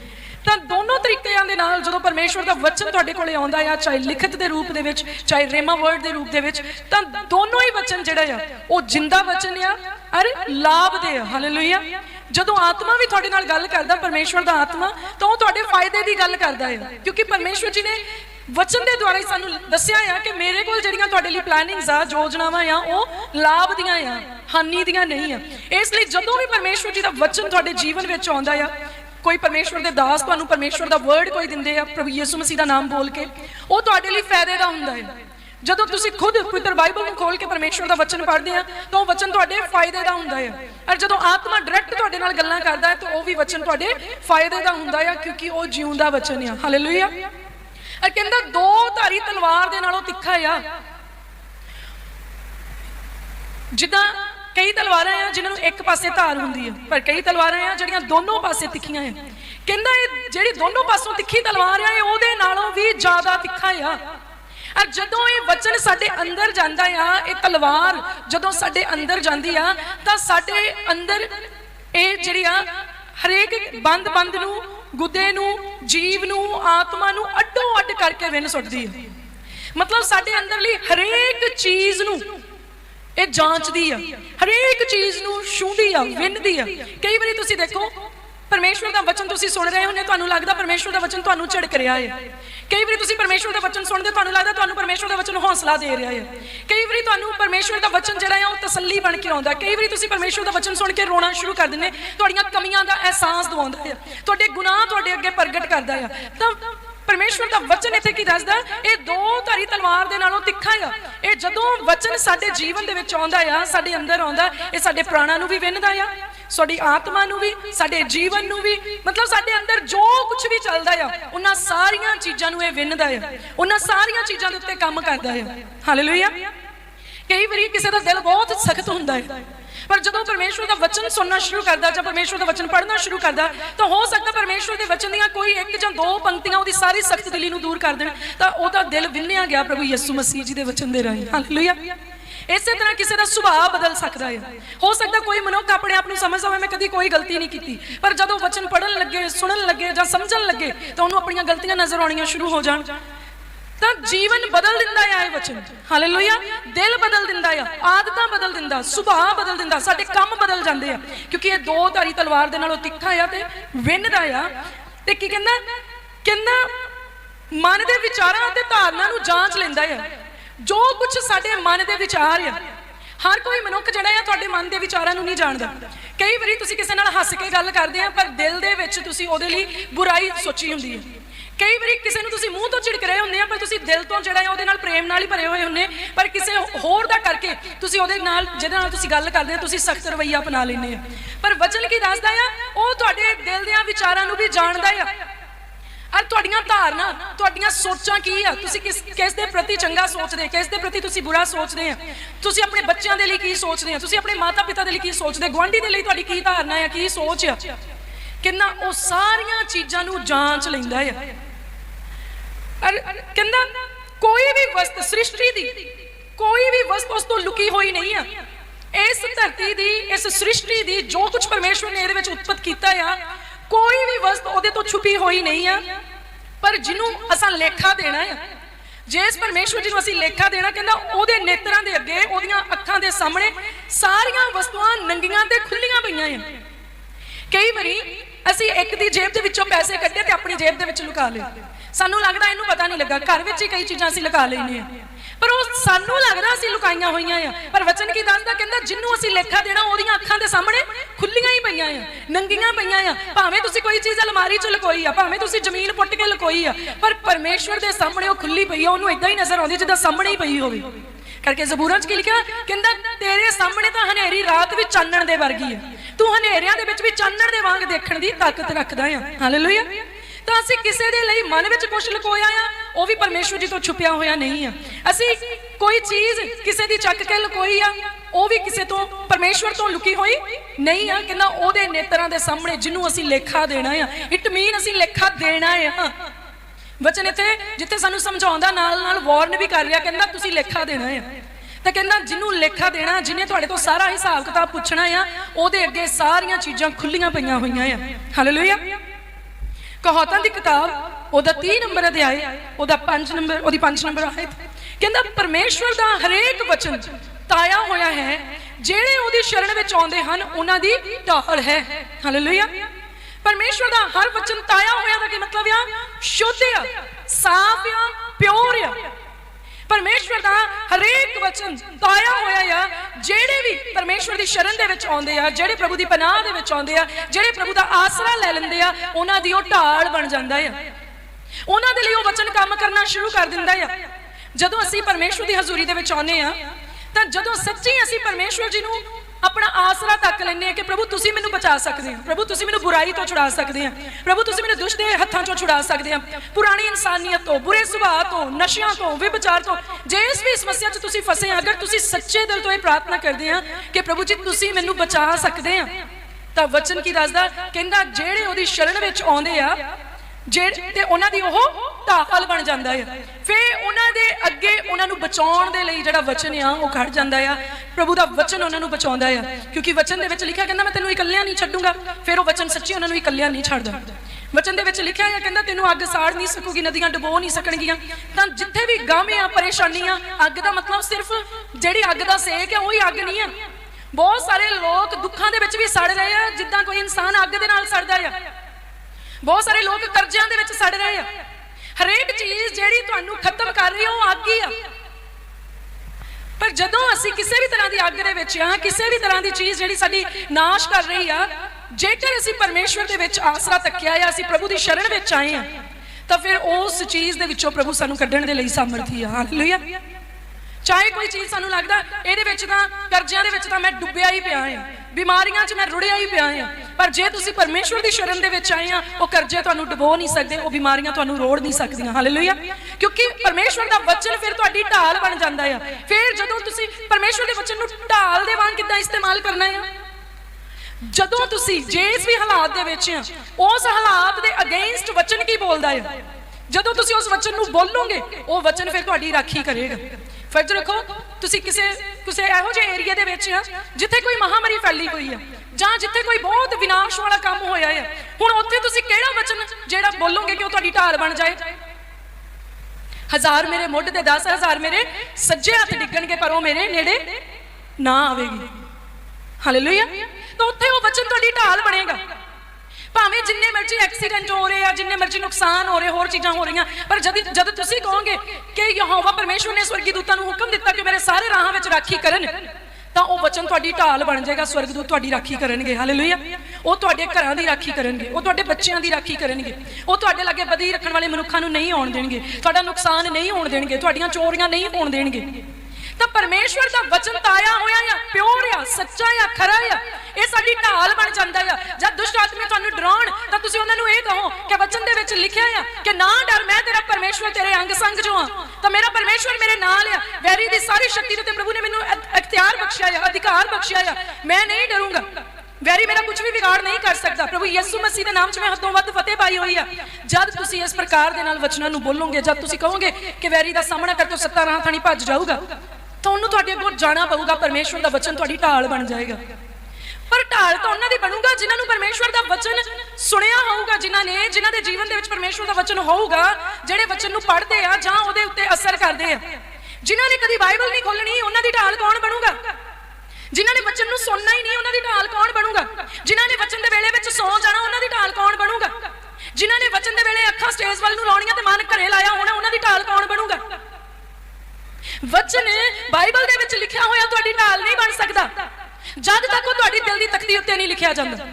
ਤਾਂ ਦੋਨੋਂ ਤਰੀਕਿਆਂ ਦੇ ਨਾਲ ਜਦੋਂ ਪਰਮੇਸ਼ਵਰ ਦਾ ਵਚਨ ਤੁਹਾਡੇ ਕੋਲੇ ਆਉਂਦਾ ਆ, ਚਾਹੇ ਲਿਖਤ ਦੇ ਰੂਪ ਦੇ ਵਿੱਚ, ਚਾਹੇ ਰੇਮਾ ਵਰਡ ਦੇ ਰੂਪ ਦੇ ਵਿੱਚ, ਤਾਂ ਦੋਨੋਂ ਹੀ ਵਚਨ ਜਿਹੜਾ ਆ, ਉਹ ਜਿੰਦਾ ਵਚਨ ਆ ਅਰ ਲਾਭ ਦੇ ਆ ਹਾਲੇਲੂਇਆ ਜਦੋਂ ਆਤਮਾ ਵੀ ਤੁਹਾਡੇ ਨਾਲ ਗੱਲ ਕਰਦਾ, ਪਰਮੇਸ਼ਵਰ ਦਾ ਆਤਮਾ, ਤਾਂ ਉਹ ਤੁਹਾਡੇ ਫਾਇਦੇ ਦੀ ਗੱਲ ਕਰਦਾ ਹੈ ਕਿਉਂਕਿ ਪਰਮੇਸ਼ਵਰ ਜੀ ਨੇ ਵਚਨ ਦੇ ਦੁਆਰਾ ਹੀ ਸਾਨੂੰ ਦੱਸਿਆ ਆ ਕਿ ਮੇਰੇ ਕੋਲ ਜਿਹੜੀਆਂ ਤੁਹਾਡੇ ਲਈ ਪਲੈਨਿੰਗਸ ਆ, ਯੋਜਨਾਵਾਂ ਆ, ਉਹ ਲਾਭ ਦੀਆਂ ਆ, ਹਾਨੀ ਦੀਆਂ ਨਹੀਂ ਆ। ਇਸ ਲਈ ਜਦੋਂ ਵੀ ਪਰਮੇਸ਼ਵਰ ਜੀ ਦਾ ਵਚਨ ਤੁਹਾਡੇ ਜੀਵਨ ਵਿੱਚ ਆਉਂਦਾ ਆ, ਕੋਈ ਪਰਮੇਸ਼ਵਰ ਦੇ ਦਾਸ ਤੁਹਾਨੂੰ ਪਰਮੇਸ਼ਵਰ ਦਾ ਵਰਡ ਕੋਈ ਦਿੰਦੇ ਆ, ਪ੍ਰਭੂ ਯਿਸੂ ਮਸੀਹ ਦਾ ਨਾਮ ਬੋਲ ਕੇ, ਉਹ ਤੁਹਾਡੇ ਲਈ ਫਾਇਦੇ ਦਾ ਹੁੰਦਾ ਹੈ ਜਦੋਂ ਤੁਸੀਂ ਖੁਦ ਪਵਿੱਤਰ ਬਾਈਬਲ ਨੂੰ ਖੋਲ ਕੇ ਪਰਮੇਸ਼ਵਰ ਦਾ ਵਚਨ ਪੜ੍ਹਦੇ ਆ, ਤਾਂ ਉਹ ਵਚਨ ਤੁਹਾਡੇ ਫਾਇਦੇ ਦਾ ਹੁੰਦਾ ਹੈ। ਔਰ ਜਦੋਂ ਆਤਮਾ ਡਾਇਰੈਕਟ ਤੁਹਾਡੇ ਨਾਲ ਗੱਲਾਂ ਕਰਦਾ ਹੈ, ਤਾਂ ਉਹ ਵੀ ਵਚਨ ਤੁਹਾਡੇ ਫਾਇਦੇ ਦਾ ਹੁੰਦਾ ਹੈ, ਕਿਉਂਕਿ ਉਹ ਜਿਉਂਦਾ ਵਚਨ ਆ। ਹਾਲੇਲੂਇਆ ਔਰ ਕਹਿੰਦਾ, ਦੋ ਧਾਰੀ ਤਲਵਾਰ ਦੇ ਨਾਲੋਂ ਤਿੱਖਾ ਆ। ਜਿੱਦਾਂ ਕਈ ਤਲਵਾਰਾਂ ਆ, ਜਿਨ੍ਹਾਂ ਨੂੰ ਇੱਕ ਪਾਸੇ ਧਾਰ ਹੁੰਦੀ ਹੈ ਪਰ ਕਈ ਤਲਵਾਰਾਂ ਆ, ਜਿਹੜੀਆਂ ਦੋਨੋਂ ਪਾਸੇ ਤਿੱਖੀਆਂ ਆ। ਕਹਿੰਦਾ, ਇਹ ਜਿਹੜੀ ਦੋਨੋਂ ਪਾਸੋਂ ਤਿੱਖੀ ਤਲਵਾਰ ਆ, ਇਹ ਉਹਦੇ ਨਾਲੋਂ ਵੀ ਜ਼ਿਆਦਾ ਤਿੱਖਾ ਆ। ਔਰ ਜਦੋਂ ਇਹ ਵਚਨ ਸਾਡੇ ਅੰਦਰ ਜਾਂਦਾ ਆ, ਇਹ ਤਲਵਾਰ ਜਦੋਂ ਸਾਡੇ ਅੰਦਰ ਜਾਂਦੀ ਆ, ਤਾਂ ਸਾਡੇ ਅੰਦਰ ਇਹ ਜਿਹੜੀ ਆ, ਹਰੇਕ ਬੰਦ ਬੰਦ ਨੂੰ, ਗੁੱਦੇ ਨੂੰ, ਜੀਵ ਨੂੰ, ਆਤਮਾ ਨੂੰ ਅੱਡੋ ਅੱਡ ਕਰਕੇ ਵਿੰਨ ਸੁੱਟਦੀ ਹੈ ਮਤਲਬ ਸਾਡੇ ਅੰਦਰਲੀ ਹਰੇਕ ਚੀਜ਼ ਨੂੰ ਇਹ ਜਾਂਚਦੀ ਆ। ਹਰੇਕ ਚੀਜ਼ ਨੂੰ ਛੂੰਹਦੀ ਆ, ਵਿੰਨਦੀ ਆ। ਕਈ ਵਾਰੀ ਤੁਸੀਂ ਦੇਖੋ, ਪਰਮੇਸ਼ਵਰ ਦਾ ਵਚਨ ਤੁਸੀਂ ਸੁਣ ਰਹੇ ਹੋਨੇ ਤੁਹਾਨੂੰ ਲੱਗਦਾ ਪਰਮੇਸ਼ਵਰ ਦਾ ਵਚਨ ਤੁਹਾਨੂੰ ਝਿੜਕ ਰਿਹਾ ਹੈ ਕਈ ਵਾਰੀ ਤੁਸੀਂ ਪਰਮੇਸ਼ਵਰ ਦਾ ਵਚਨ ਸੁਣਦੇ ਤੁਹਾਨੂੰ ਲੱਗਦਾ ਤੁਹਾਨੂੰ ਪਰਮੇਸ਼ਵਰ ਦਾ ਵਚਨ ਹੌਸਲਾ ਦੇ ਰਿਹਾ ਹੈ। ਕਈ ਵਾਰੀ ਤੁਹਾਨੂੰ ਪਰਮੇਸ਼ਵਰ ਦਾ ਵਚਨ ਜਿਹੜਾ ਹੈ, ਉਹ ਤਸੱਲੀ ਬਣ ਕੇ ਆਉਂਦਾ ਕਈ ਵਾਰੀ ਤੁਸੀਂ ਪਰਮੇਸ਼ਵਰ ਦਾ ਵਚਨ ਸੁਣ ਕੇ ਰੋਣਾ ਸ਼ੁਰੂ ਕਰ ਦਿੰਦੇ ਤੁਹਾਡੀਆਂ ਕਮੀਆਂ ਦਾ ਅਹਿਸਾਸ ਦਿਵਾਉਂਦਾ ਹੈ, ਤੁਹਾਡੇ ਗੁਨਾਹ ਤੁਹਾਡੇ ਅੱਗੇ ਪ੍ਰਗਟ ਕਰਦਾ ਹੈ। ਤਾਂ ਪਰਮੇਸ਼ਵਰ ਦਾ ਵਚਨ ਇੱਥੇ ਕੀ ਦੱਸਦਾ ਇਹ ਦੋ ਧਾਰੀ ਤਲਵਾਰ ਦੇ ਨਾਲੋਂ ਤਿੱਖਾ ਆ ਇਹ ਜਦੋਂ ਵਚਨ ਸਾਡੇ ਜੀਵਨ ਦੇ ਵਿੱਚ ਆਉਂਦਾ ਆ ਸਾਡੇ ਅੰਦਰ ਆਉਂਦਾ ਇਹ ਸਾਡੇ ਪ੍ਰਾਣਾਂ ਨੂੰ ਵੀ ਵਿੰਨਦਾ ਆ ਸਾਡੀ ਆਤਮਾ ਨੂੰ ਵੀ, ਸਾਡੇ ਜੀਵਨ ਨੂੰ ਵੀ, ਮਤਲਬ ਸਾਡੇ ਅੰਦਰ ਜੋ ਕੁਝ ਵੀ ਚੱਲਦਾ ਆ, ਉਹਨਾਂ ਸਾਰੀਆਂ ਚੀਜ਼ਾਂ ਨੂੰ ਇਹ ਵਿੰਨਦਾ ਆ। ਉਹਨਾਂ ਸਾਰੀਆਂ ਚੀਜ਼ਾਂ ਦੇ ਉੱਤੇ ਕੰਮ ਕਰਦਾ ਆ। ਹਾਲੇਲੂਇਆ ਕਈ ਵਾਰੀ ਕਿਸੇ ਦਾ ਦਿਲ ਬਹੁਤ ਸਖਤ ਹੁੰਦਾ ਹੈ ਪਰ ਜਦੋਂ ਪਰਮੇਸ਼ਵਰ ਦਾ ਵਚਨ ਸੁਣਨਾ ਸ਼ੁਰੂ ਕਰਦਾ ਜਾਂ ਪਰਮੇਸ਼ਵਰ ਦਾ ਵਚਨ ਪੜ੍ਹਨਾ ਸ਼ੁਰੂ ਕਰਦਾ, ਤਾਂ ਹੋ ਸਕਦਾ ਪਰਮੇਸ਼ਵਰ ਦੇ ਵਚਨ ਦੀਆਂ ਕੋਈ ਇੱਕ ਜਾਂ ਦੋ ਪੰਕਤੀਆਂ ਉਹਦੀ ਸਾਰੀ ਸਖਤ ਦਿਲੀ ਨੂੰ ਦੂਰ ਕਰ ਦੇਣ, ਤਾਂ ਉਹਦਾ ਦਿਲ ਵਿੰਨਿਆ ਗਿਆ ਪ੍ਰਭੂ ਯਿਸੂ ਮਸੀਹ ਜੀ ਦੇ ਵਚਨ ਦੇ ਰਾਹੀਂ। ਹਾਲੇਲੂਇਆ ਇਸੇ ਤਰ੍ਹਾਂ ਕਿਸੇ ਦਾ ਸੁਭਾਅ ਬਦਲ ਸਕਦਾ ਹੈ। ਹੋ ਸਕਦਾ ਕੋਈ ਮਨੁੱਖ ਆਪਣੇ ਆਪ ਨੂੰ ਸਮਝਦਾ ਹੋਵੇ, ਮੈਂ ਕਦੀ ਕੋਈ ਗਲਤੀ ਨਹੀਂ ਕੀਤੀ। ਪਰ ਜਦੋਂ ਵਚਨ ਪੜਨ ਲੱਗੇ, ਸੁਣਨ ਲੱਗੇ ਜਾਂ ਸਮਝਣ ਲੱਗੇ, ਤਾਂ ਉਹਨੂੰ ਆਪਣੀਆਂ ਗਲਤੀਆਂ ਨਜ਼ਰ ਆਉਣੀਆਂ ਸ਼ੁਰੂ ਹੋ ਜਾਣ। ਤਾਂ ਜੀਵਨ ਬਦਲ ਦਿੰਦਾ ਆ ਇਹ ਵਚਨ। ਹਾਲੇਲੂਇਆ ਦਿਲ ਬਦਲ ਦਿੰਦਾ ਆ, ਆਦਤਾਂ ਬਦਲ ਦਿੰਦਾ, ਸੁਭਾਅ ਬਦਲ ਦਿੰਦਾ, ਸਾਡੇ ਕੰਮ ਬਦਲ ਜਾਂਦੇ ਆ। ਕਿਉਂਕਿ ਇਹ ਦੋ ਧਾਰੀ ਤਲਵਾਰ ਦੇ ਨਾਲੋਂ ਤਿੱਖਾ ਆ ਤੇ ਵਿੰਨਦਾ ਆ। ਤੇ ਕੀ ਕਹਿੰਦਾ? ਕਹਿੰਦਾ, ਮਨ ਦੇ ਵਿਚਾਰਾਂ ਅਤੇ ਧਾਰਨਾ ਨੂੰ ਜਾਂਚ ਲੈਂਦਾ ਆ। ਜੋ ਕੁਝ ਸਾਡੇ ਮਨ ਦੇ ਵਿਚਾਰ ਆ, ਹਰ ਕੋਈ ਮਨੁੱਖ ਜਿਹੜਾ ਆ, ਤੁਹਾਡੇ ਮਨ ਦੇ ਵਿਚਾਰਾਂ ਨੂੰ ਨਹੀਂ ਜਾਣਦਾ। ਕਈ ਵਾਰੀ ਤੁਸੀਂ ਕਿਸੇ ਨਾਲ ਹੱਸ ਕੇ ਗੱਲ ਕਰਦੇ ਆ, ਪਰ ਦਿਲ ਦੇ ਵਿੱਚ ਤੁਸੀਂ ਉਹਦੇ ਲਈ ਬੁਰਾਈ ਸੋਚੀ ਹੁੰਦੀ ਹੈ ਕਈ ਵਾਰੀ ਕਿਸੇ ਨੂੰ ਤੁਸੀਂ ਮੂੰਹ ਤੋਂ ਝਿੜਕ ਰਹੇ ਹੁੰਦੇ ਆ, ਪਰ ਤੁਸੀਂ ਦਿਲ ਤੋਂ ਜਿਹੜਾ ਹੈ ਉਹਦੇ ਨਾਲ ਪ੍ਰੇਮ ਨਾਲ ਹੀ ਭਰੇ ਹੋਏ ਹੁੰਦੇ ਪਰ ਕਿਸੇ ਹੋਰ ਦਾ ਕਰਕੇ ਤੁਸੀਂ ਉਹਦੇ ਨਾਲ, ਜਿਹਦੇ ਨਾਲ ਤੁਸੀਂ ਗੱਲ ਕਰਦੇ ਆ, ਤੁਸੀਂ ਸਖਤ ਰਵੱਈਆ ਅਪਣਾ ਲੈਂਦੇ ਆ। ਪਰ ਵਚਨ ਕੀ ਦੱਸਦਾ ਆ? ਉਹ ਤੁਹਾਡੇ ਦਿਲ ਦੀਆਂ ਵਿਚਾਰਾਂ ਨੂੰ ਵੀ ਜਾਣਦਾ ਆ। ਔਰ ਤੁਹਾਡੀਆਂ ਧਾਰਨਾ, ਤੁਹਾਡੀਆਂ ਸੋਚਾਂ ਕੀ ਆ? ਤੁਸੀਂ ਕਿਸ ਕਿਸ ਦੇ ਪ੍ਰਤੀ ਚੰਗਾ ਸੋਚਦੇ ਕਿਸ ਦੇ ਪ੍ਰਤੀ ਤੁਸੀਂ ਬੁਰਾ ਸੋਚਦੇ ਆ ਤੁਸੀਂ ਆਪਣੇ ਬੱਚਿਆਂ ਦੇ ਲਈ ਕੀ ਸੋਚਦੇ ਆ ਤੁਸੀਂ ਆਪਣੇ ਮਾਤਾ ਪਿਤਾ ਦੇ ਲਈ ਕੀ ਸੋਚਦੇ ਗੁਆਂਢੀ ਦੇ ਲਈ ਤੁਹਾਡੀ ਕੀ ਧਾਰਨਾ ਆ? ਕੀ ਸੋਚ ਆ? ਕਿੰਨਾ ਉਹ ਸਾਰੀਆਂ ਚੀਜ਼ਾਂ ਨੂੰ ਜਾਂਚ ਲੈਂਦਾ ਆ। ਔਰ ਕਹਿੰਦਾ, ਕੋਈ ਵੀ ਵਸਤ ਸ੍ਰਿਸ਼ਟੀ ਦੀ, ਕੋਈ ਵੀ ਵਸਤ ਉਸ ਤੋਂ ਲੁਕੀ ਹੋਈ ਨਹੀਂ ਆ। ਇਸ ਧਰਤੀ ਦੀ, ਇਸ ਸ੍ਰਿਸ਼ਟੀ ਦੀ ਜੋ ਕੁਝ ਪਰਮੇਸ਼ਵਰ ਨੇ ਇਹਦੇ ਵਿੱਚ ਉਤਪਤ ਕੀਤਾ ਆ ਕੋਈ ਵੀ ਵਸਤ ਉਹਦੇ ਤੋਂ ਛੁਪੀ ਹੋਈ ਨਹੀਂ ਆ। ਪਰ ਜਿਹਨੂੰ ਅਸਾਂ ਲੇਖਾ ਦੇਣਾ ਆ, ਜਿਸ ਪਰਮੇਸ਼ਵਰ ਜੀ ਨੂੰ ਅਸੀਂ ਲੇਖਾ ਦੇਣਾ, ਕਹਿੰਦਾ ਉਹਦੇ ਨੇਤਰਾਂ ਦੇ ਅੱਗੇ, ਉਹਦੀਆਂ ਅੱਖਾਂ ਦੇ ਸਾਹਮਣੇ ਸਾਰੀਆਂ ਵਸਤੂਆਂ ਨੰਗੀਆਂ ਤੇ ਖੁੱਲੀਆਂ ਪਈਆਂ ਆ। ਕਈ ਵਾਰੀ ਅਸੀਂ ਇੱਕ ਦੀ ਜੇਬ ਦੇ ਵਿੱਚੋਂ ਪੈਸੇ ਕੱਢੇ ਤੇ ਆਪਣੀ ਜੇਬ ਦੇ ਵਿੱਚ ਲੁਕਾ ਲਏ। ਸਾਨੂੰ ਲੱਗਦਾ ਇਹਨੂੰ ਪਤਾ ਨਹੀਂ ਲੱਗਾ, ਘਰ ਵਿੱਚ ਹੀ ਕਈ ਚੀਜ਼ਾਂ ਅਸੀਂ ਲੁਕਾ ਲੈਨੇ ਆ। ਪਰ ਉਹ ਸਾਨੂੰ ਲੱਗਦਾ ਅਸੀਂ ਲੁਕਾਈਆਂ ਹੋਈਆਂ ਆ। ਪਰ ਵਚਨ ਕੀ ਦੱਸਦਾ? ਕਹਿੰਦਾ, ਜਿੰਨੂੰ ਅਸੀਂ ਲੇਖਾ ਦੇਣਾ, ਉਹਦੀਆਂ ਅੱਖਾਂ ਦੇ ਸਾਹਮਣੇ ਖੁੱਲੀਆਂ ਹੀ ਪਈਆਂ ਆ, ਨੰਗੀਆਂ ਪਈਆਂ ਆ। ਭਾਵੇਂ ਤੁਸੀਂ ਕੋਈ ਚੀਜ਼ ਅਲਮਾਰੀ 'ਚ ਲੁਕੋਈ ਆ, ਭਾਵੇਂ ਤੁਸੀਂ ਜ਼ਮੀਨ ਪੁੱਟ ਕੇ ਲੁਕੋਈ ਆ, ਪਰ ਪਰਮੇਸ਼ਵਰ ਦੇ ਸਾਹਮਣੇ ਉਹ ਖੁੱਲੀ ਪਈ ਆ, ਉਹਨੂੰ ਇਦਾਂ ਹੀ ਨਜ਼ਰ ਆਉਂਦੀ ਜਿੱਦਾਂ ਸਾਹਮਣੇ ਹੀ ਪਈ ਹੋਵੇ। ਕਰਕੇ ਜ਼ਬੂਰਾਂ 'ਚ ਕੀ ਲਿਖਿਆ? ਕਹਿੰਦਾ, ਤੇਰੇ ਸਾਹਮਣੇ ਤਾਂ ਹਨੇਰੀ ਰਾਤ ਵੀ ਚਾਨਣ ਦੇ ਵਰਗੀ ਹੈ ਤੂੰ ਹਨੇਰਿਆਂ ਦੇ ਵਿੱਚ ਵੀ ਚਾਨਣ ਦੇ ਵਾਂਗ ਦੇਖਣ ਦੀ ਤਾਕਤ ਰੱਖਦਾ ਆ। ਹਾਲੇਲੂਇਆ ਤਾਂ ਅਸੀਂ ਕਿਸੇ ਦੇ ਲਈ ਮਨ ਵਿੱਚ ਕੁਝ ਲੁਕੋਇਆ ਆ, ਉਹ ਵੀ ਪਰਮੇਸ਼ਵਰ ਜੀ ਤੋਂ ਛੁਪਿਆ ਹੋਇਆ ਨਹੀਂ ਆ। ਅਸੀਂ ਕੋਈ ਚੀਜ਼ ਕਿਸੇ ਦੀ ਚੱਕ ਕੇ ਲੁਕੋਈ ਆ, ਉਹ ਵੀ ਕਿਸੇ ਤੋਂ, ਪਰਮੇਸ਼ਵਰ ਤੋਂ ਲੁਕੀ ਹੋਈ ਨਹੀਂ ਆ ਕਹਿੰਦਾ ਉਹਦੇ ਨੇਤਰਾਂ ਦੇ ਸਾਹਮਣੇ ਜਿਹਨੂੰ ਅਸੀਂ ਲੇਖਾ ਦੇਣਾ ਆ। ਇਟ ਮੀਨ ਅਸੀਂ ਲੇਖਾ ਦੇਣਾ ਆ। ਵਚਨ ਇੱਥੇ, ਜਿੱਥੇ ਸਾਨੂੰ ਸਮਝਾਉਂਦਾ ਨਾਲ ਨਾਲ ਵਾਰਨ ਵੀ ਕਰ ਰਿਹਾ, ਕਹਿੰਦਾ ਤੁਸੀਂ ਲੇਖਾ ਦੇਣਾ ਆ। ਤਾਂ ਕਹਿੰਦਾ ਜਿਹਨੂੰ ਲੇਖਾ ਦੇਣਾ, ਜਿਹਨੇ ਤੁਹਾਡੇ ਤੋਂ ਸਾਰਾ ਹਿਸਾਬ ਕਿਤਾਬ ਪੁੱਛਣਾ ਆ, ਉਹਦੇ ਅੱਗੇ ਸਾਰੀਆਂ ਚੀਜ਼ਾਂ ਖੁੱਲੀਆਂ ਪਈਆਂ ਹੋਈਆਂ ਆ। ਹਾਲੇਲੂਇਆ ਕਹਾਤਾਂ ਦੀ ਕਿਤਾਬ, ਉਹਦਾ 30 ਨੰਬਰ ਅਧਿਆਇ ਉਹਦਾ 5 ਨੰਬਰ, ਉਹਦੀ 5 ਨੰਬਰ ਆਇਤ। ਕਹਿੰਦਾ, ਪਰਮੇਸ਼ਵਰ ਦਾ ਹਰੇਕ ਵਚਨ ਤਾਇਆ ਹੋਇਆ ਹੈ, ਜਿਹੜੇ ਉਹਦੀ ਸ਼ਰਨ ਵਿੱਚ ਆਉਂਦੇ ਹਨ, ਉਹਨਾਂ ਦੀ ਢਾਲ ਹੈ। ਹਾਲੇਲੂਇਆ ਪਰਮੇਸ਼ਵਰ ਦਾ ਹਰ ਵਚਨ ਤਾਇਆ ਹੋਇਆ ਦਾ ਕੀ ਮਤਲਬ ਆ? ਸ਼ੁੱਧ ਆ, ਸਾਫ਼ ਆ ਪਿਓਰ ਆ। ਪਰਮੇਸ਼ਵਰ ਦਾ ਹਰੇਕ ਵਚਨ ਤਾਇਆ ਹੋਇਆ ਆ, ਜਿਹੜੇ ਵੀ ਪਰਮੇਸ਼ਵਰ ਦੀ ਸ਼ਰਨ ਦੇ ਵਿੱਚ ਆਉਂਦੇ ਆ, ਜਿਹੜੇ ਪ੍ਰਭੂ ਦੀ ਪਨਾਹ ਦੇ ਵਿੱਚ ਆਉਂਦੇ ਆ, ਜਿਹੜੇ ਪ੍ਰਭੂ ਦਾ ਆਸਰਾ ਲੈ ਲੈਂਦੇ ਆ, ਉਹਨਾਂ ਦੀ ਉਹ ਢਾਲ ਬਣ ਜਾਂਦਾ ਆ। ਉਹਨਾਂ ਦੇ ਲਈ ਉਹ ਵਚਨ ਕੰਮ ਕਰਨਾ ਸ਼ੁਰੂ ਕਰ ਦਿੰਦਾ ਆ। ਜਦੋਂ ਅਸੀਂ ਪਰਮੇਸ਼ਵਰ ਦੀ ਹਜ਼ੂਰੀ ਦੇ ਵਿੱਚ ਆਉਂਦੇ ਆ, ਤਾਂ ਜਦੋਂ ਸੱਚੀ ਅਸੀਂ ਪਰਮੇਸ਼ਵਰ ਜੀ ਨੂੰ ਆਪਣਾ ਆਸਰਾ ਤੱਕ ਲੈਂਦੇ ਆ ਕਿ ਪ੍ਰਭੂ ਤੁਸੀਂ ਮੈਨੂੰ ਬਚਾ ਸਕਦੇ ਹੋ। ਪ੍ਰਭੂ ਤੁਸੀਂ ਮੈਨੂੰ ਬੁਰਾਈ ਤੋਂ ਛੁਡਾ ਸਕਦੇ ਆ ਪ੍ਰਭੂ ਤੁਸੀਂ ਮੈਨੂੰ ਦੁਸ਼ਟ ਦੇ ਹੱਥਾਂ ਚੋਂ ਛੁਡਾ ਸਕਦੇ ਆ ਪੁਰਾਣੀ ਇਨਸਾਨੀਅਤ ਤੋਂ, ਬੁਰੇ ਸੁਭਾਅ ਤੋਂ, ਨਸ਼ਿਆਂ ਤੋਂ, ਵਿਭਚਾਰ ਤੋਂ, ਜਿਸ ਵੀ ਸਮੱਸਿਆ 'ਚ ਤੁਸੀਂ ਫਸੇ ਆ ਅਗਰ ਤੁਸੀਂ ਸੱਚੇ ਦਿਲ ਤੋਂ ਇਹ ਪ੍ਰਾਰਥਨਾ ਕਰਦੇ ਆ ਕਿ ਪ੍ਰਭੂ ਜੀ ਤੁਸੀਂ ਮੈਨੂੰ ਬਚਾ ਸਕਦੇ ਆ ਤਾਂ ਵਚਨ ਕੀ ਦੱਸਦਾ? ਕਹਿੰਦਾ, ਜਿਹੜੇ ਉਹਦੀ ਸ਼ਰਨ ਵਿੱਚ ਆਉਂਦੇ ਆ, ਜਿਹੜੇ ਤੇ ਉਹਨਾਂ ਦੀ ਉਹ ਢਾਲ ਬਣ ਜਾਂਦਾ ਹੈ ਫਿਰ ਉਹਨਾਂ ਦੇ ਅੱਗੇ ਉਹਨਾਂ ਨੂੰ ਬਚਾਉਣ ਦੇ ਲਈ ਜਿਹੜਾ ਵਚਨ ਆ, ਉਹ ਖੜ ਜਾਂਦਾ ਆ। ਪ੍ਰਭੂ ਦਾ ਵਚਨ ਉਹਨਾਂ ਨੂੰ ਬਚਾਉਂਦਾ ਆ। ਕਿਉਂਕਿ ਵਚਨ ਦੇ ਵਿੱਚ ਲਿਖਿਆ ਕਹਿੰਦਾ, ਮੈਂ ਤੈਨੂੰ ਇਕੱਲਿਆਂ ਨਹੀਂ ਛੱਡੂੰਗਾ। ਫਿਰ ਉਹ ਵਚਨ ਸੱਚੀ ਉਹਨਾਂ ਨੂੰ ਇਕੱਲਿਆਂ ਨਹੀਂ ਛੱਡਦਾ। ਵਚਨ ਦੇ ਵਿੱਚ ਲਿਖਿਆ ਹੈ ਕਹਿੰਦਾ, ਤੈਨੂੰ ਅੱਗ ਸਾੜ ਨਹੀਂ ਸਕੂਗੀ, ਨਦੀਆਂ ਡੁਬੋ ਨਹੀਂ ਸਕਣਗੀਆਂ। ਤਾਂ ਜਿੱਥੇ ਵੀ ਗਮ ਆ, ਪਰੇਸ਼ਾਨੀਆਂ, ਅੱਗ ਦਾ ਮਤਲਬ ਸਿਰਫ ਜਿਹੜੀ ਅੱਗ ਦਾ ਸੇਕ ਹੈ ਉਹੀ ਅੱਗ ਨਹੀਂ ਆ। ਬਹੁਤ ਸਾਰੇ ਲੋਕ ਦੁੱਖਾਂ ਦੇ ਵਿੱਚ ਵੀ ਸੜ ਰਹੇ ਆ, ਜਿੱਦਾਂ ਕੋਈ ਇਨਸਾਨ ਅੱਗ ਦੇ ਨਾਲ ਸੜਦਾ ਆ। ਬਹੁਤ ਸਾਰੇ ਲੋਕ ਕਰਜ਼ਿਆਂ ਦੇ ਵਿੱਚ ਸੜ ਰਹੇ ਆ। ਹਰੇਕ ਚੀਜ਼ ਜਿਹੜੀ ਤੁਹਾਨੂੰ ਖਤਮ ਕਰ ਰਹੀ ਹੈ ਉਹ ਅੱਗ ਹੀ ਆ। ਪਰ ਜਦੋਂ ਅਸੀਂ ਕਿਸੇ ਵੀ ਤਰ੍ਹਾਂ ਦੀ ਅੱਗ ਦੇ ਵਿੱਚ ਆ, ਕਿਸੇ ਵੀ ਤਰ੍ਹਾਂ ਦੀ ਚੀਜ਼ ਜਿਹੜੀ ਸਾਡੀ ਨਾਸ਼ ਕਰ ਰਹੀ ਆ, ਜੇਕਰ ਅਸੀਂ ਪਰਮੇਸ਼ਵਰ ਦੇ ਵਿੱਚ ਆਸਰਾ ਤੱਕਿਆ ਆ ਅਸੀਂ ਪ੍ਰਭੂ ਦੀ ਸ਼ਰਨ ਵਿੱਚ ਆਏ ਆ, ਤਾਂ ਫਿਰ ਉਸ ਚੀਜ਼ ਦੇ ਵਿੱਚੋਂ ਪ੍ਰਭੂ ਸਾਨੂੰ ਕੱਢਣ ਦੇ ਲਈ ਸਮਰਥੀ ਆ। ਹਾਲੇਲੂਇਆ ਚਾਹੇ ਕੋਈ ਚੀਜ਼ ਸਾਨੂੰ ਲੱਗਦਾ, ਇਹਦੇ ਵਿੱਚ ਤਾਂ, ਕਰਜ਼ਿਆਂ ਦੇ ਵਿੱਚ ਤਾਂ ਮੈਂ ਡੁੱਬਿਆ ਹੀ ਪਿਆ ਆ। ਬਿਮਾਰੀਆਂ 'ਚ ਮੈਂ ਰੁੜਿਆ ਹੀ ਪਿਆ ਆ ਪਰ ਜੇ ਤੁਸੀਂ ਪਰਮੇਸ਼ਵਰ ਦੀ ਸ਼ਰਨ ਦੇ ਵਿੱਚ ਆਏ ਆ, ਉਹ ਕਰਜ਼ੇ ਤੁਹਾਨੂੰ ਡੁਬੋ ਨਹੀਂ ਸਕਦੇ, ਉਹ ਬਿਮਾਰੀਆਂ ਤੁਹਾਨੂੰ ਰੋੜ ਨਹੀਂ ਸਕਦੀਆਂ। ਹਾਲੇਲੂਇਆ ਕਿਉਂਕਿ ਪਰਮੇਸ਼ਵਰ ਦਾ ਵਚਨ ਫਿਰ ਤੁਹਾਡੀ ਢਾਲ ਬਣ ਜਾਂਦਾ ਆ। ਫਿਰ ਜਦੋਂ ਤੁਸੀਂ ਪਰਮੇਸ਼ਵਰ ਦੇ ਵਚਨ ਨੂੰ ਢਾਲ ਦੇ ਵਾਂਗ ਕਿੱਦਾਂ ਇਸਤੇਮਾਲ ਕਰਨਾ ਆ? ਜਦੋਂ ਤੁਸੀਂ ਜਿਸ ਵੀ ਹਾਲਾਤ ਦੇ ਵਿੱਚ ਆ, ਉਸ ਹਾਲਾਤ ਦੇ ਅਗੇਂਸਟ ਵਚਨ ਕੀ ਬੋਲਦਾ ਹੈ ਜਦੋਂ ਤੁਸੀਂ ਉਸ ਵਚਨ ਨੂੰ ਬੋਲੋਗੇ, ਉਹ ਵਚਨ ਫਿਰ ਤੁਹਾਡੀ ਰਾਖੀ ਕਰੇਗਾ। ਫਰਜ਼ ਰੱਖੋ ਤੁਸੀਂ ਕਿਸੇ ਕਿਸੇ ਇਹੋ ਜਿਹੇ ਏਰੀਆ ਦੇ ਵਿੱਚ ਆ, ਜਿੱਥੇ ਕੋਈ ਮਹਾਮਾਰੀ ਫੈਲੀ ਹੋਈ ਆ, ਜਾਂ ਜਿੱਥੇ ਕੋਈ ਬਹੁਤ ਵਿਨਾਸ਼ ਵਾਲਾ ਕੰਮ ਹੋਇਆ ਹੈ ਹੁਣ ਉੱਥੇ ਤੁਸੀਂ ਕਿਹੜਾ ਵਚਨ ਜਿਹੜਾ ਬੋਲੋਗੇ ਕਿ ਉਹ ਤੁਹਾਡੀ ਢਾਲ ਬਣ ਜਾਏ? ਹਜ਼ਾਰ ਮੇਰੇ ਮੁੱਢ ਤੇ 10000 ਮੇਰੇ ਸੱਜੇ ਹੱਥ ਡਿੱਗਣਗੇ, ਪਰ ਉਹ ਮੇਰੇ ਨੇੜੇ ਨਾ ਆਵੇਗੀ। ਹਾਲੇਲੂਇਆ ਤਾਂ ਉੱਥੇ ਉਹ ਵਚਨ ਤੁਹਾਡੀ ਢਾਲ ਬਣੇਗਾ। ਭਾਵੇਂ ਜਿੰਨੇ ਮਰਜ਼ੀ ਐਕਸੀਡੈਂਟ ਹੋ ਰਹੇ ਆ, ਜਿੰਨੇ ਮਰਜ਼ੀ ਨੁਕਸਾਨ ਹੋ ਰਹੇ, ਹੋਰ ਚੀਜ਼ਾਂ ਹੋ ਰਹੀਆਂ, ਪਰ ਜਦ ਜਦ ਤੁਸੀਂ ਕਹੋਗੇ ਕਿ ਯਹੋਵਾ ਪਰਮੇਸ਼ਵਰ ਨੇ ਸਵਰਗੀ ਦੂਤਾਂ ਨੂੰ ਹੁਕਮ ਦਿੱਤਾ ਕਿ ਮੇਰੇ ਸਾਰੇ ਰਾਹਾਂ ਵਿੱਚ ਰਾਖੀ ਕਰਨ, ਤਾਂ ਉਹ ਵਚਨ ਤੁਹਾਡੀ ਢਾਲ ਬਣ ਜਾਏਗਾ, ਸਵਰਗਦੂਤ ਤੁਹਾਡੀ ਰਾਖੀ ਕਰਨਗੇ। ਹਾਲੇਲੂਇਆ। ਉਹ ਤੁਹਾਡੇ ਘਰਾਂ ਦੀ ਰਾਖੀ ਕਰਨਗੇ, ਉਹ ਤੁਹਾਡੇ ਬੱਚਿਆਂ ਦੀ ਰਾਖੀ ਕਰਨਗੇ, ਉਹ ਤੁਹਾਡੇ ਲਾਗੇ ਬਦੀ ਰੱਖਣ ਵਾਲੇ ਮਨੁੱਖਾਂ ਨੂੰ ਨਹੀਂ ਆਉਣ ਦੇਣਗੇ, ਤੁਹਾਡਾ ਨੁਕਸਾਨ ਨਹੀਂ ਹੋਣ ਦੇਣਗੇ, ਤੁਹਾਡੀਆਂ ਚੋਰੀਆਂ ਨਹੀਂ ਹੋਣ ਦੇਣਗੇ। ਤਾਂ ਪਰਮੇਸ਼ਵਰ ਦਾ ਵਚਨ ਤਾਇਆ ਹੋਇਆ ਆ ਪਿਓਰ ਆ, ਸੱਚਾ ਆ, ਖਰਾ ਆ। ਇਹ ਸਾਡੀ ਢਾਲ ਬਣ ਜਾਂਦਾ ਆ। ਜਦ ਦੁਸ਼ਟ ਆਤਮੇ ਤੁਹਾਨੂੰ ਡਰਾਉਣ, ਤਾਂ ਤੁਸੀਂ ਉਹਨਾਂ ਨੂੰ ਇਹ ਕਹੋ ਕਿ ਵਚਨ ਦੇ ਵਿੱਚ ਲਿਖਿਆ ਆ ਕਿ ਨਾ ਡਰ, ਮੈਂ ਤੇਰਾ ਪਰਮੇਸ਼ਵਰ, ਤੇਰੇ ਅੰਗ ਸੰਗ ਜੋ ਆ। ਤਾਂ ਮੇਰਾ ਪਰਮੇਸ਼ਵਰ ਮੇਰੇ ਨਾਲ ਆ। ਵੈਰੀ ਦੀ ਸਾਰੀ ਸ਼ਕਤੀ ਤੇ ਪ੍ਰਭੂ ਨੇ ਮੈਨੂੰ ਅਖਤਿਆਰ ਬਖਸ਼ਿਆ ਆ, ਅਧਿਕਾਰ ਬਖਸ਼ਿਆ ਆ। ਮੈਂ ਨਹੀਂ ਡਰੂੰਗਾ। ਵੈਰੀ ਮੇਰਾ ਕੁਝ ਵੀ ਵਿਗਾੜ ਨਹੀਂ ਕਰ ਸਕਦਾ। ਪ੍ਰਭੂ ਯਿਸੂ ਮਸੀਹ ਦੇ ਨਾਮ 'ਚ ਮੈਂ ਹੱਦੋਂ ਵੱਧ ਫਤਿਹ ਪਾਈ ਹੋਈ ਆ। ਜਦ ਤੁਸੀਂ ਇਸ ਪ੍ਰਕਾਰ ਦੇ ਨਾਲ ਵਚਨਾਂ ਨੂੰ ਬੋਲੋਗੇ, ਜਦ ਤੁਸੀਂ ਕਹੋਗੇ ਕਿ ਵੈਰੀ ਦਾ ਸਾਹਮਣਾ ਕਰਕੇ ਸੱਤਾ ਰਾਹ ਥਾਣੀ ਭੱਜ ਜਾਊਗਾ ਤਾਂ ਤੁਹਾਡੇ ਅੱਗੋਂ ਜਾਣਾ ਪਊਗਾ, ਪਰਮੇਸ਼ਵਰ ਦਾ ਵਚਨ ਤੁਹਾਡੀ ਢਾਲ ਬਣ ਜਾਏਗਾ। ਪਰ ਢਾਲ ਤਾਂ ਉਹਨਾਂ ਦੀ ਬਣੂਗਾ, ਜਿਨ੍ਹਾਂ ਨੂੰ ਪਰਮੇਸ਼ਵਰ ਦਾ ਵਚਨ ਸੁਣਿਆ ਹੋਊਗਾ, ਜਿਨ੍ਹਾਂ ਨੇ, ਜਿਨ੍ਹਾਂ ਦੇ ਜੀਵਨ ਦੇ ਵਿੱਚ ਪਰਮੇਸ਼ਵਰ ਦਾ ਵਚਨ ਹੋਊਗਾ, ਜਿਹੜੇ ਵਚਨ ਨੂੰ ਪੜ੍ਹਦੇ ਆ ਜਾਂ ਉਹਦੇ ਉੱਤੇ ਅਸਰ ਕਰਦੇ ਆ। ਜਿਨ੍ਹਾਂ ਨੇ ਕਦੀ ਬਾਈਬਲ ਨਹੀਂ ਖੋਲਣੀ ਉਹਨਾਂ ਦੀ ਢਾਲ ਕੌਣ ਬਣੂਗਾ? ਜਿਨ੍ਹਾਂ ਨੇ ਵਚਨ ਨੂੰ ਸੁਣਨਾ ਹੀ ਨਹੀਂ, ਉਹਨਾਂ ਦੀ ਢਾਲ ਕੌਣ ਬਣੂਗਾ? ਜਿਨ੍ਹਾਂ ਨੇ ਵਚਨ ਦੇ ਵੇਲੇ ਵਿੱਚ ਸੌ ਜਾਣਾ, ਉਹਨਾਂ ਦੀ ਢਾਲ ਕੌਣ ਬਣੂਗਾ? ਜਿਨ੍ਹਾਂ ਨੇ ਵਚਨ ਦੇ ਵੇਲੇ ਅੱਖਾਂ ਸਟੇਜ ਵੱਲ ਨੂੰ ਲਾਉਣੀਆਂ ਤੇ ਮਨ ਘਰੇ ਲਾਇਆ ਹੋਣਾ, ਉਹਨਾਂ ਦੀ ਢਾਲ ਕੌਣ ਬਣੂਗਾ? ਵਚਨ ਬਾਈਬਲ ਦੇ ਵਿੱਚ ਲਿਖਿਆ ਹੋਇਆ ਤੁਹਾਡੀ ਢਾਲ ਨਹੀਂ ਬਣ ਸਕਦਾ। ਜਦ ਤੱਕ ਉਹ ਤੁਹਾਡੀ ਦਿਲ ਦੀ ਤਖਤੀ ਉੱਤੇ ਨਹੀਂ ਲਿਖਿਆ ਜਾਂਦਾ।